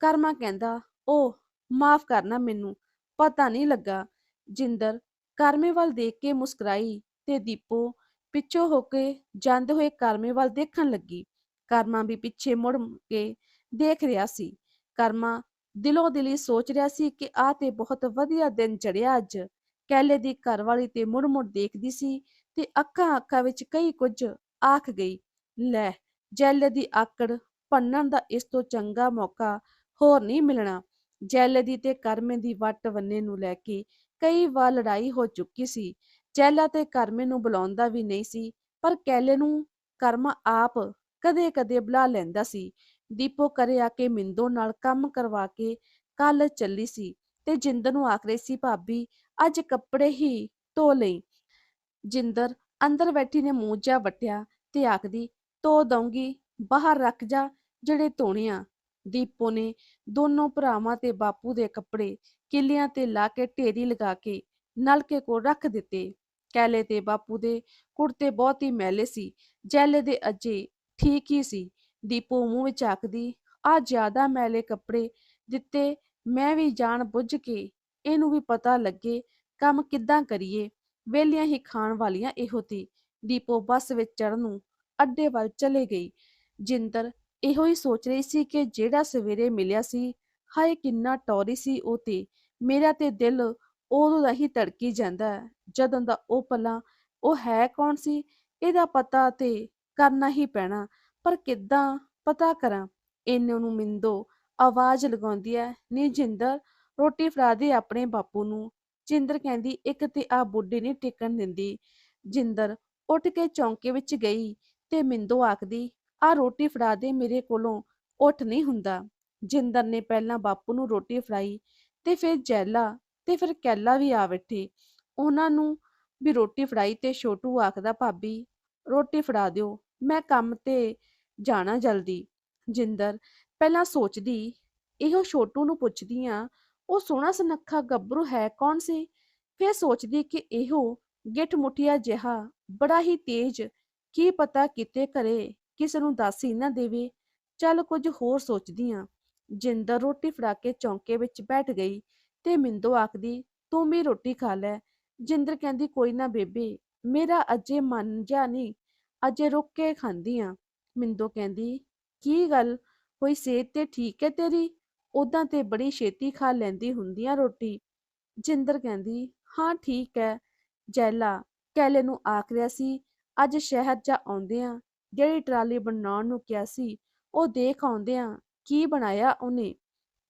ਕਰਮਾ ਕਹਿੰਦਾ ਓ ਮਾਫ ਕਰਨਾ ਮੈਨੂੰ। ਪਤਾ ਨਹੀਂ ਲੱਗਾ। ਜਿੰਦਰ, ਕਰਮੇ ਵੱਲ ਦੇਖ ਕੇ ਮੁਸਕਰਾਈ ਤੇ ਦੀਪੋ ਪਿੱਛੋਂ ਹੋ ਕੇ ਜਾਂਦੇ ਹੋਏ ਕਰਮੇ ਵੱਲ ਦੇਖਣ ਲੱਗੀ। ਕਰਮਾ ਵੀ ਪਿੱਛੇ ਮੁੜ ਕੇ ਦੇਖ ਰਿਹਾ ਸੀ। ਕਰਮਾ ਦਿਲੋਂ ਦਿਲੀ ਸੋਚ ਰਿਹਾ ਸੀ ਕਿ ਆ ਤੇ ਬਹੁਤ ਵਧੀਆ ਦਿਨ ਚੜਿਆ ਅੱਜ। ਕੈਲੇ ਦੀ ਘਰਵਾਲੀ ਤੇ ਮੁੜ ਮੁੜ ਦੇਖਦੀ ਸੀ ਤੇ ਅੱਖਾਂ ਅੱਖਾਂ ਵਿੱਚ ਕਈ ਕੁਝ ਆਖ ਗਈ। ਲੈ, ਜੈਲੇ ਦੀ ਆਕੜ ਭੰਨਣ ਦਾ ਇਸ ਤੋਂ ਚੰਗਾ ਮੌਕਾ ਹੋਰ ਨਹੀਂ ਮਿਲਣਾ। ਜੈਲੇ ਦੀ ਤੇ ਕਰਮੇ ਦੀ ਵੱਟ ਵੰਨੇ ਨੂੰ ਲੈ ਕੇ ਕਈ ਵਾਰ ਲੜਾਈ ਹੋ ਚੁੱਕੀ ਸੀ। ਜੈਲਾ ਤੇ ਕਰਮੇ ਨੂੰ ਬੁਲਾਉਂਦਾ ਵੀ ਨਹੀਂ ਸੀ, ਪਰ ਕੈਲੇ ਨੂੰ ਕਰਮਾ ਆਪ ਕਦੇ-ਕਦੇ ਬੁਲਾ ਲੈਂਦਾ ਸੀ। ਦੀਪੋ ਕਰੇ ਆ ਕੇ ਮਿੰਦੋ ਨਾਲ ਕੰਮ ਕਰਵਾ ਕੇ ਕੱਲ ਚੱਲੀ ਸੀ ਤੇ ਜਿੰਦਰ ਨੂੰ ਆਖ ਰਹੀ ਸੀ, ਭਾਬੀ, ਅੱਜ ਕੱਪੜੇ ਹੀ ਧੋ ਲਈ। ਜਿੰਦਰ ਅੰਦਰ ਬੈਠੀ ਨੇ ਮੂੰਹ ਜਾ ਵਟਿਆ ਤੇ ਆਖਦੀ, ਧੋ ਦਊਂਗੀ, ਬਾਹਰ ਰੱਖ ਜਾ ਜਿਹੜੇ ਧੋਣੇ ਆ। ਦੀਪੋ ਨੇ ਦੋਨੋਂ ਭਰਾਵਾਂ ਤੇ ਬਾਪੂ ਦੇ ਕੱਪੜੇ ਕਿੱਲਿਆਂ ਤੇ ਲਾ ਕੇ ਢੇਰੀ ਲਗਾ ਕੇ ਨਲਕੇ ਕੋਲ ਰੱਖ ਦਿੱਤੇ। ਕੈਲੇ ਤੇ ਬਾਪੂ ਦੇ ਕੁੜਤੇ ਬਹੁਤ ਹੀ ਮੈਲੇ ਸੀ। ਜੈਲੇ ਦੇ ਅਜੇ ਠੀਕ ਹੀ ਸੀ। ਦੀਪੋ ਮੂੰਹ ਵਿੱਚ ਆਖਦੀ ਆ ਜ਼ਿਆਦਾ ਮੈਲੇ ਕੱਪੜੇ ਦਿੱਤੇ ਮੈਂ ਵੀ ਜਾਣ ਬੁੱਝ ਕੇ। ਇਹਨੂੰ ਵੀ ਪਤਾ ਲੱਗੇ ਕੰਮ ਕਿੱਦਾਂ ਕਰੀਏ। ਵੇਲੀਆਂ ਹੀ ਖਾਣ ਵਾਲੀਆਂ ਇਹੋ ਤੀ। ਦੀਪੋ ਬੱਸ ਵਿੱਚ ਚੜ੍ਹਨ ਨੂੰ ਅੱਡੇ ਵੱਲ ਚਲੇ ਗਈ। ਜਿੰਦਰ ਇਹੋ ਹੀ ਸੋਚ ਰਹੀ ਸੀ ਕਿ ਜਿਹੜਾ ਸਵੇਰੇ ਮਿਲਿਆ ਸੀ ਹਾਏ ਕਿੰਨਾ ਟੌਰੀ ਸੀ ਉਹ ਤੇ। ਮੇਰਾ ਤੇ ਦਿਲ ਉਦੋਂ ਦਾ ਹੀ ਧੜਕੀ ਜਾਂਦਾ। ਹੈ, ਜਦੋਂ ਦਾ ਉਹ ਪਲਾਂ ਉਹ ਹੈ ਕੌਣ ਸੀ? ਇਹਦਾ ਪਤਾ ਤੇ ਕਰਨਾ ਹੀ ਪੈਣਾ। ਪਰ ਕਿੱਦਾਂ? ਪਤਾ ਕਰਾਂ। ਇੰਨੇ ਨੂੰ ਮਿੰਦੋ ਆਵਾਜ਼ ਲਗਾਉਂਦੀ ਹੈ ਨੀ ਜਿੰਦਰ, ਰੋਟੀ ਫੜਾ ਦੇ ਆਪਣੇ ਬਾਪੂ ਨੂੰ। ਜਿੰਦਰ ਕਹਿੰਦੀ, ਇੱਕ ਤੇ ਆ ਬੁੱਢੀ ਨਹੀਂ ਟਿਕਣ ਦਿੰਦੀ। ਜਿੰਦਰ ਉੱਠ ਕੇ ਚੌਂਕੇ ਵਿੱਚ ਗਈ ਤੇ ਮਿੰਦੋ ਆਖਦੀ ਆ ਰੋਟੀ ਫੜਾ ਦੇ ਮੇਰੇ ਕੋਲੋਂ, ਉੱਠ ਨਹੀਂ ਹੁੰਦਾ। ਜਿੰਦਰ ਨੇ ਪਹਿਲਾਂ ਬਾਪੂ ਨੂੰ ਰੋਟੀ ਫੜਾਈ ਤੇ ਫਿਰ ਜੈਲਾ ਤੇ ਫਿਰ ਕੈਲਾ ਵੀ ਆ ਬੈਠੇ। ਉਹਨਾਂ ਨੂੰ ਵੀ ਰੋਟੀ ਫੜਾਈ ਤੇ ਛੋਟੂ ਆਖਦਾ, ਭਾਬੀ, ਰੋਟੀ ਫੜਾ ਦਿਓ। ਮੈਂ ਕੰਮ ਤੇ ਜਾਣਾ ਜਲਦੀ, ਜਿੰਦਰ। ਪਹਿਲਾਂ ਸੋਚਦੀ, ਇਹੋ ਛੋਟੂ ਨੂੰ ਪੁੱਛਦੀ ਆ, ਉਹ ਸੋਹਣਾ ਸੁਨੱਖਾ ਗੱਭਰੂ ਹੈ ਕੌਣ ਸੀ? ਫਿਰ ਸੋਚਦੀ ਕਿ ਇਹੋ ਗਿੱਠ ਮੁੱਠੀਆ ਜਿਹਾ ਬੜਾ ਹੀ ਤੇਜ਼, ਕੀ ਪਤਾ ਕਿਤੇ ਘਰੇ ਕਿਸ ਨੂੰ ਦੱਸ ਹੀ ਨਾ ਦੇਵੇ। ਚੱਲ ਕੁਝ ਹੋਰ ਸੋਚਦੀ ਆ। ਜਿੰਦਰ ਰੋਟੀ ਫੜਾ ਕੇ ਚੌਂਕੇ ਵਿੱਚ ਬੈਠ ਗਈ ਤੇ ਮਿੰਦੋ ਆਖਦੀ, ਤੂੰ ਵੀ ਰੋਟੀ ਖਾ ਲੈ। ਜਿੰਦਰ ਕਹਿੰਦੀ, ਕੋਈ ਨਾ ਬੇਬੇ, ਮੇਰਾ ਅਜੇ ਮਨ ਜਿਹਾ ਨਹੀਂ ਅਜੇ ਰੁੱਕ ਕੇ ਖਾਂਦੀ ਆ। ਮਿੰਦੋ ਕਹਿੰਦੀ, ਕੀ ਗੱਲ? ਕੋਈ ਸਿਹਤ ਤੇ ਠੀਕ ਹੈ ਤੇਰੀ? ਉਦਾਂ ਤੇ ਬੜੀ ਛੇਤੀ ਖਾ ਲੈਂਦੀ ਹੁੰਦੀ ਆ ਰੋਟੀ। ਜਿੰਦਰ ਕਹਿੰਦੀ, ਹਾਂ, ਠੀਕ ਹੈ। ਜੈਲਾ, ਕੈਲੇ ਨੂੰ ਆਖ ਰਿਹਾ ਸੀ, ਅੱਜ ਸ਼ਹਿਰ ਜਾ ਆਉਂਦੇ ਆ। ਜਿਹੜੀ ਟਰਾਲੀ ਬਣਾਉਣ ਨੂੰ ਕਿਹਾ ਸੀ, ਉਹ ਦੇਖ ਆਉਂਦੇ ਆ, ਕੀ ਬਣਾਇਆ ਉਹਨੇ?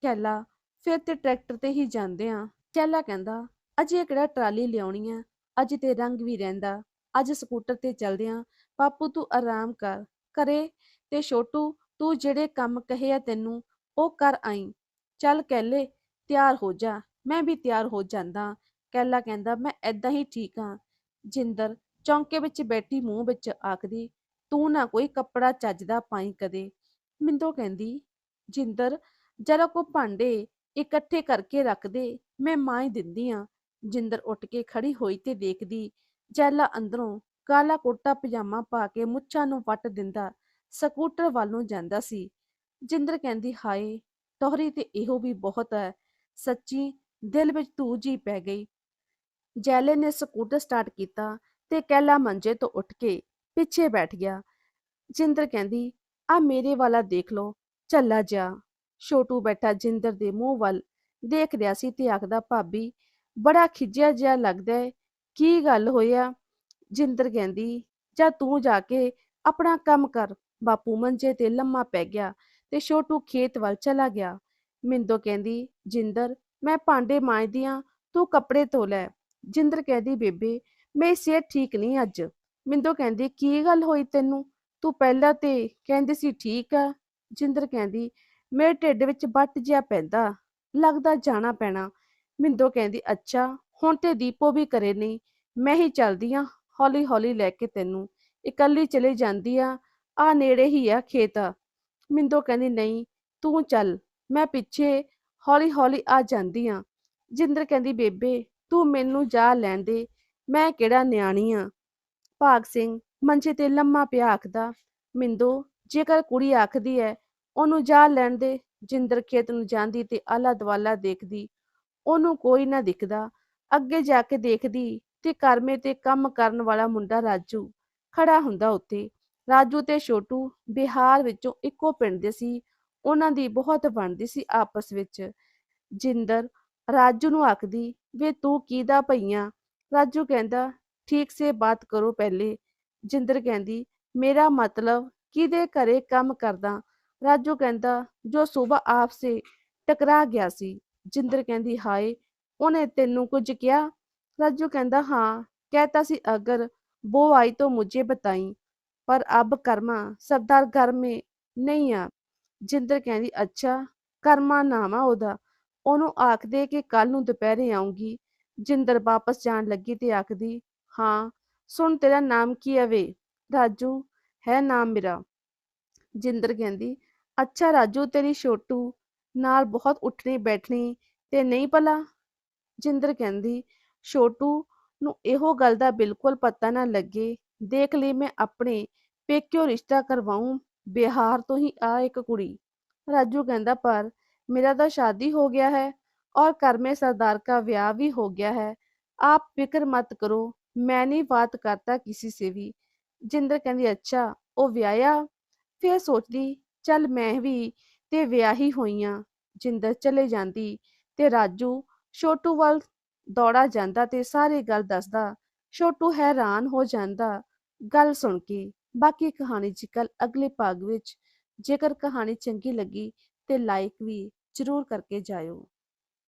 ਕੈਲਾ, ਫਿਰ ਤੇ ਟਰੈਕਟਰ ਤੇ ਹੀ ਜਾਂਦੇ ਆ। ਕੈਲਾ ਕਹਿੰਦਾ, ਅਜੇ ਕਿਹੜਾ ਟਰਾਲੀ ਲਿਆਉਣੀ ਆ? ਅੱਜ ਤੇ ਰੰਗ ਵੀ ਰਹਿੰਦਾ। ਅੱਜ ਸਕੂਟਰ ਤੇ ਚੱਲਦੇ ਆ। ਬਾਪੂ ਤੂੰ ਆਰਾਮ ਕਰ ਘਰੇ ਤੇ ਛੋਟੂ ਤੂੰ ਜਿਹੜੇ ਕੰਮ ਕਹੇ ਆ ਤੈਨੂੰ, ਉਹ ਕਰ ਆਈ। ਚੱਲ ਕੈਲੇ, ਤਿਆਰ ਹੋ ਜਾ, ਮੈਂ ਵੀ ਤਿਆਰ ਹੋ ਜਾਂਦਾ। ਕੈਲਾ ਕਹਿੰਦਾ, ਮੈਂ ਏਦਾਂ ਹੀ ਠੀਕ ਹਾਂ। ਜਿੰਦਰ ਚੌਂਕੇ ਵਿੱਚ ਬੈਠੀ ਮੂੰਹ ਵਿੱਚ ਆਖਦੀ, ਤੂੰ ਨਾ ਕੋਈ ਕੱਪੜਾ ਚੱਜਦਾ ਪਾਈ ਕਦੇ। ਮਿੰਦੋ ਕਹਿੰਦੀ, ਜਿੰਦਰ, ਜਰਾ ਕੋ ਭਾਂਡੇ ਇਕੱਠੇ ਕਰਕੇ ਰੱਖ ਦੇ, ਮੈਂ ਮਾਂ ਹੀ ਦਿੰਦੀ ਆ। ਜਿੰਦਰ ਉੱਠ ਕੇ ਖੜੀ ਹੋਈ ਤੇ ਦੇਖਦੀ, ਜੈਲਾ ਅੰਦਰੋਂ ਕਾਲਾ ਕੁੜਤਾ ਪਜਾਮਾ ਪਾ ਕੇ ਮੁੱਛਾਂ ਨੂੰ ਵੱਟ ਦਿੰਦਾ ਸਕੂਟਰ ਵੱਲ ਨੂੰ ਜਾਂਦਾ ਸੀ। ਜਿੰਦਰ ਕਹਿੰਦੀ, ਹਾਏ, ਟੋਹਰੀ ਤੇ ਇਹੋ ਵੀ ਬਹੁਤ ਹੈ, ਸੱਚੀ ਦਿਲ ਵਿੱਚ ਧੂ ਜੀ ਪੈ ਗਈ। ਜੈਲੇ ਨੇ ਸਕੂਟਰ ਸਟਾਰਟ ਕੀਤਾ ਤੇ ਕਹਿਲਾ ਮੰਜੇ ਤੋਂ ਉੱਠ ਕੇ ਪਿੱਛੇ ਬੈਠ ਗਿਆ। ਜਿੰਦਰ ਕਹਿੰਦੀ ਆ ਮੇਰੇ ਵਾਲਾ ਦੇਖ ਲੋ ਚੱਲਾ ਜਾ ਛੋਟੂ ਬੈਠਾ ਜਿੰਦਰ ਦੇ ਮੂੰਹ ਵੱਲ ਦੇਖ ਰਿਹਾ ਸੀ ਤੇ ਆਖਦਾ, ਭਾਬੀ, ਬੜਾ ਖਿਜਿਆ ਜਿਹਾ ਲੱਗਦਾ ਹੈ, ਕੀ ਗੱਲ ਹੋਇਆ? ਜਿੰਦਰ ਕਹਿੰਦੀ, ਜਾਂ ਤੂੰ ਜਾ ਕੇ ਆਪਣਾ ਕੰਮ ਕਰ। ਬਾਪੂ ਮੰਜੇ ਤੇ ਲੰਮਾ ਪੈ ਗਿਆ ਤੇ ਛੋਟੂ ਖੇਤ ਵੱਲ ਚਲਾ ਗਿਆ। ਮਿੰਦੋ ਕਹਿੰਦੀ, ਜਿੰਦਰ, ਮੈਂ ਭਾਂਡੇ ਮਾਂਜਦੀ ਆਂ, ਤੂੰ ਕੱਪੜੇ ਧੋ ਲੈ। ਜਿੰਦਰ ਕਹਿੰਦੀ, ਬੇਬੇ, ਮੇਰੀ ਸਿਹਤ ਠੀਕ ਨਹੀਂ ਅੱਜ। ਮਿੰਦੋ ਕਹਿੰਦੀ, ਕੀ ਗੱਲ ਹੋਈ ਤੈਨੂੰ? ਤੂੰ ਪਹਿਲਾਂ ਤੇ ਕਹਿੰਦੀ ਸੀ ਠੀਕ ਆ। ਜਿੰਦਰ ਕਹਿੰਦੀ, ਮੇਰੇ ਢਿੱਡ ਵਿੱਚ ਵੱਟ ਜਿਹਾ ਪੈਂਦਾ, ਲੱਗਦਾ ਜਾਣਾ ਪੈਣਾ। ਮਿੰਦੋ ਕਹਿੰਦੀ, ਅੱਛਾ, ਹੁਣ ਤੇ ਦੀਪੋ ਵੀ ਕਰੇ ਨਹੀਂ, ਮੈਂ ਹੀ ਚੱਲਦੀ ਆ। ਹੌਲੀ ਹੌਲੀ ਲੈ ਕੇ ਤੈਨੂੰ। ਇਕੱਲੀ ਚਲੇ ਜਾਂਦੀ ਆ। ਆ ਨੇੜੇ ਹੀ ਆ ਖੇਤ। ਮਿੰਦੋ ਕਹਿੰਦੀ, ਨਹੀਂ, ਤੂੰ ਚੱਲ। ਮੈਂ ਪਿੱਛੇ ਹੌਲੀ ਹੌਲੀ ਆ ਜਾਂਦੀ ਆ। ਜਿੰਦਰ ਕਹਿੰਦੀ, ਬੇਬੇ, ਤੂੰ ਮੈਨੂੰ ਜਾ ਲੈਣ ਦੇ। ਮੈਂ ਕਿਹੜਾ ਨਿਆਣੀ ਆ? ਭਾਗ ਸਿੰਘ, ਮੰਜੇ ਤੇ ਲੰਮਾ ਪਿਆ ਆਖਦਾ, ਮਿੰਦੋ, ਜੇਕਰ ਕੁੜੀ ਆਖਦੀ ਐ, ਉਹਨੂੰ ਜਾ ਲੈਣ ਦੇ। ਜਿੰਦਰ ਖੇਤ ਨੂੰ ਜਾਂਦੀ ਤੇ ਆਲਾ ਦਵਾਲਾ ਦੇਖਦੀ। ਉਹਨੂੰ ਕੋਈ ਨਾ ਦਿਖਦਾ। ਅੱਗੇ ਜਾ ਕੇ ਦੇਖਦੀ। ਤੇ ਕਰਮੇ ਤੇ ਕੰਮ ਕਰਨ ਵਾਲਾ ਮੁੰਡਾ ਰਾਜੂ ਖੜਾ ਹੁੰਦਾ ਉੱਥੇ। ਰਾਜੂ ਤੇ ਛੋਟੂ ਬਿਹਾਰ ਵਿੱਚੋਂ ਇੱਕੋ ਪਿੰਡ ਦੇ ਸੀ। ਉਹਨਾਂ ਦੀ ਬਹੁਤ ਬਣਦੀ ਸੀ ਆਪਸ ਵਿੱਚ। ਜਿੰਦਰ ਰਾਜੂ ਨੂੰ ਆਖਦੀ, ਵੇ ਤੂੰ ਕਿਹਦਾ ਭਈਆ? ਰਾਜੂ ਕਹਿੰਦਾ, ਠੀਕ ਸੇ ਬਾਤ ਕਰੋ ਪਹਿਲੇ। ਜਿੰਦਰ ਕਹਿੰਦੀ, ਮੇਰਾ ਮਤਲਬ ਕਿਹਦੇ ਘਰੇ ਕੰਮ ਕਰਦਾ? ਰਾਜੂ ਕਹਿੰਦਾ, ਜੋ ਸੁਬਹ ਆਪ ਸੇ ਟਕਰਾ ਗਿਆ ਸੀ। ਜਿੰਦਰ ਕਹਿੰਦੀ, ਹਾਏ, ਉਹਨੇ ਤੈਨੂੰ ਕੁਝ ਕਿਹਾ? ਰਾਜੂ ਕਹਿੰਦਾ हाँ कहता सी अगर वो आई तो मुझे बताई पर अब कर्मा सरदार घर में नहीं आ ਜਿੰਦਰ ਕਹਿੰਦੀ ਅੱਛਾ ਕਰਮਾ ਨਾਮ ਆ ਉਹਦਾ ਉਹਨੂੰ ਆਖਦੇ ਕਿ ਕੱਲ ਨੂੰ ਦੁਪਹਿਰੇ ਆਉਂਗੀ ਜਿੰਦਰ ਵਾਪਸ ਜਾਣ ਲੱਗੀ ਤੇ ਆਖਦੀ ਹਾਂ ਸੁਣ ਤੇਰਾ ਨਾਮ ਕੀ ਹੈ ਵੇ ਰਾਜੂ ਹੈ ਨਾਮ ਮੇਰਾ ਜਿੰਦਰ ਕਹਿੰਦੀ ਅੱਛਾ ਰਾਜੂ ਤੇਰੀ ਛੋਟੂ ਨਾਲ ਬਹੁਤ ਉੱਠਣੀ ਬੈਠਣੀ ਤੇ ਨਹੀਂ ਭਲਾ ਜਿੰਦਰ ਕਹਿੰਦੀ ਛੋਟੂ ਨੂੰ ਇਹੋ ਗੱਲ ਦਾ ਬਿਲਕੁਲ ਪਤਾ ਨਾ ਲੱਗੇ ਦੇਖ ਲਈ ਮੈਂ ਆਪਣੇ ਪੇਕਿਓ ਰਿਸ਼ਤਾ ਕਰਵਾਉਂ ਬਿਹਾਰ ਤੋਂ ਹੀ ਆ ਇੱਕ ਕੁੜੀ ਰਾਜੂ ਕਹਿੰਦਾ ਪਰ मेरा तो शादी हो गया है और घर में सरदार का ब्याह भी हो गया है आप ਫਿਕਰ ਮਤ ਕਰੋ ਮੈਂ ਨਹੀਂ ਬਾਤ ਕਰਤਾ ਕਿਸੇ ਸੇ ਵੀ ਜਿੰਦਰ ਕਹਿੰਦੀ ਅੱਛਾ ਉਹ ਵਿਆਹਿਆ ਫਿਰ ਸੋਚਦੀ ਚੱਲ ਮੈਂ ਵੀ ਤੇ ਵਿਆਹੀ ਹੋਈ ਆਂ ਜਿੰਦਰ ਚਲੇ ਜਾਂਦੀ ਤੇ ਰਾਜੂ ਛੋਟੂ ਵੱਲ ਦੌੜਾ ਜਾਂਦਾ ਤੇ ਸਾਰੀ ਗੱਲ ਦੱਸਦਾ, ਛੋਟੂ ਹੈਰਾਨ ਹੋ ਜਾਂਦਾ। ਗੱਲ ਸੁਣ ਕੇ, ਬਾਕੀ ਕਹਾਣੀ ਜੀ ਕੱਲ ਅਗਲੇ ਭਾਗ ਵਿੱਚ, ਜੇਕਰ ਕਹਾਣੀ ਚੰਗੀ ਲੱਗੀ ਤੇ ਲਾਈਕ ਵੀ ਜ਼ਰੂਰ ਕਰਕੇ ਜਾਇਓ।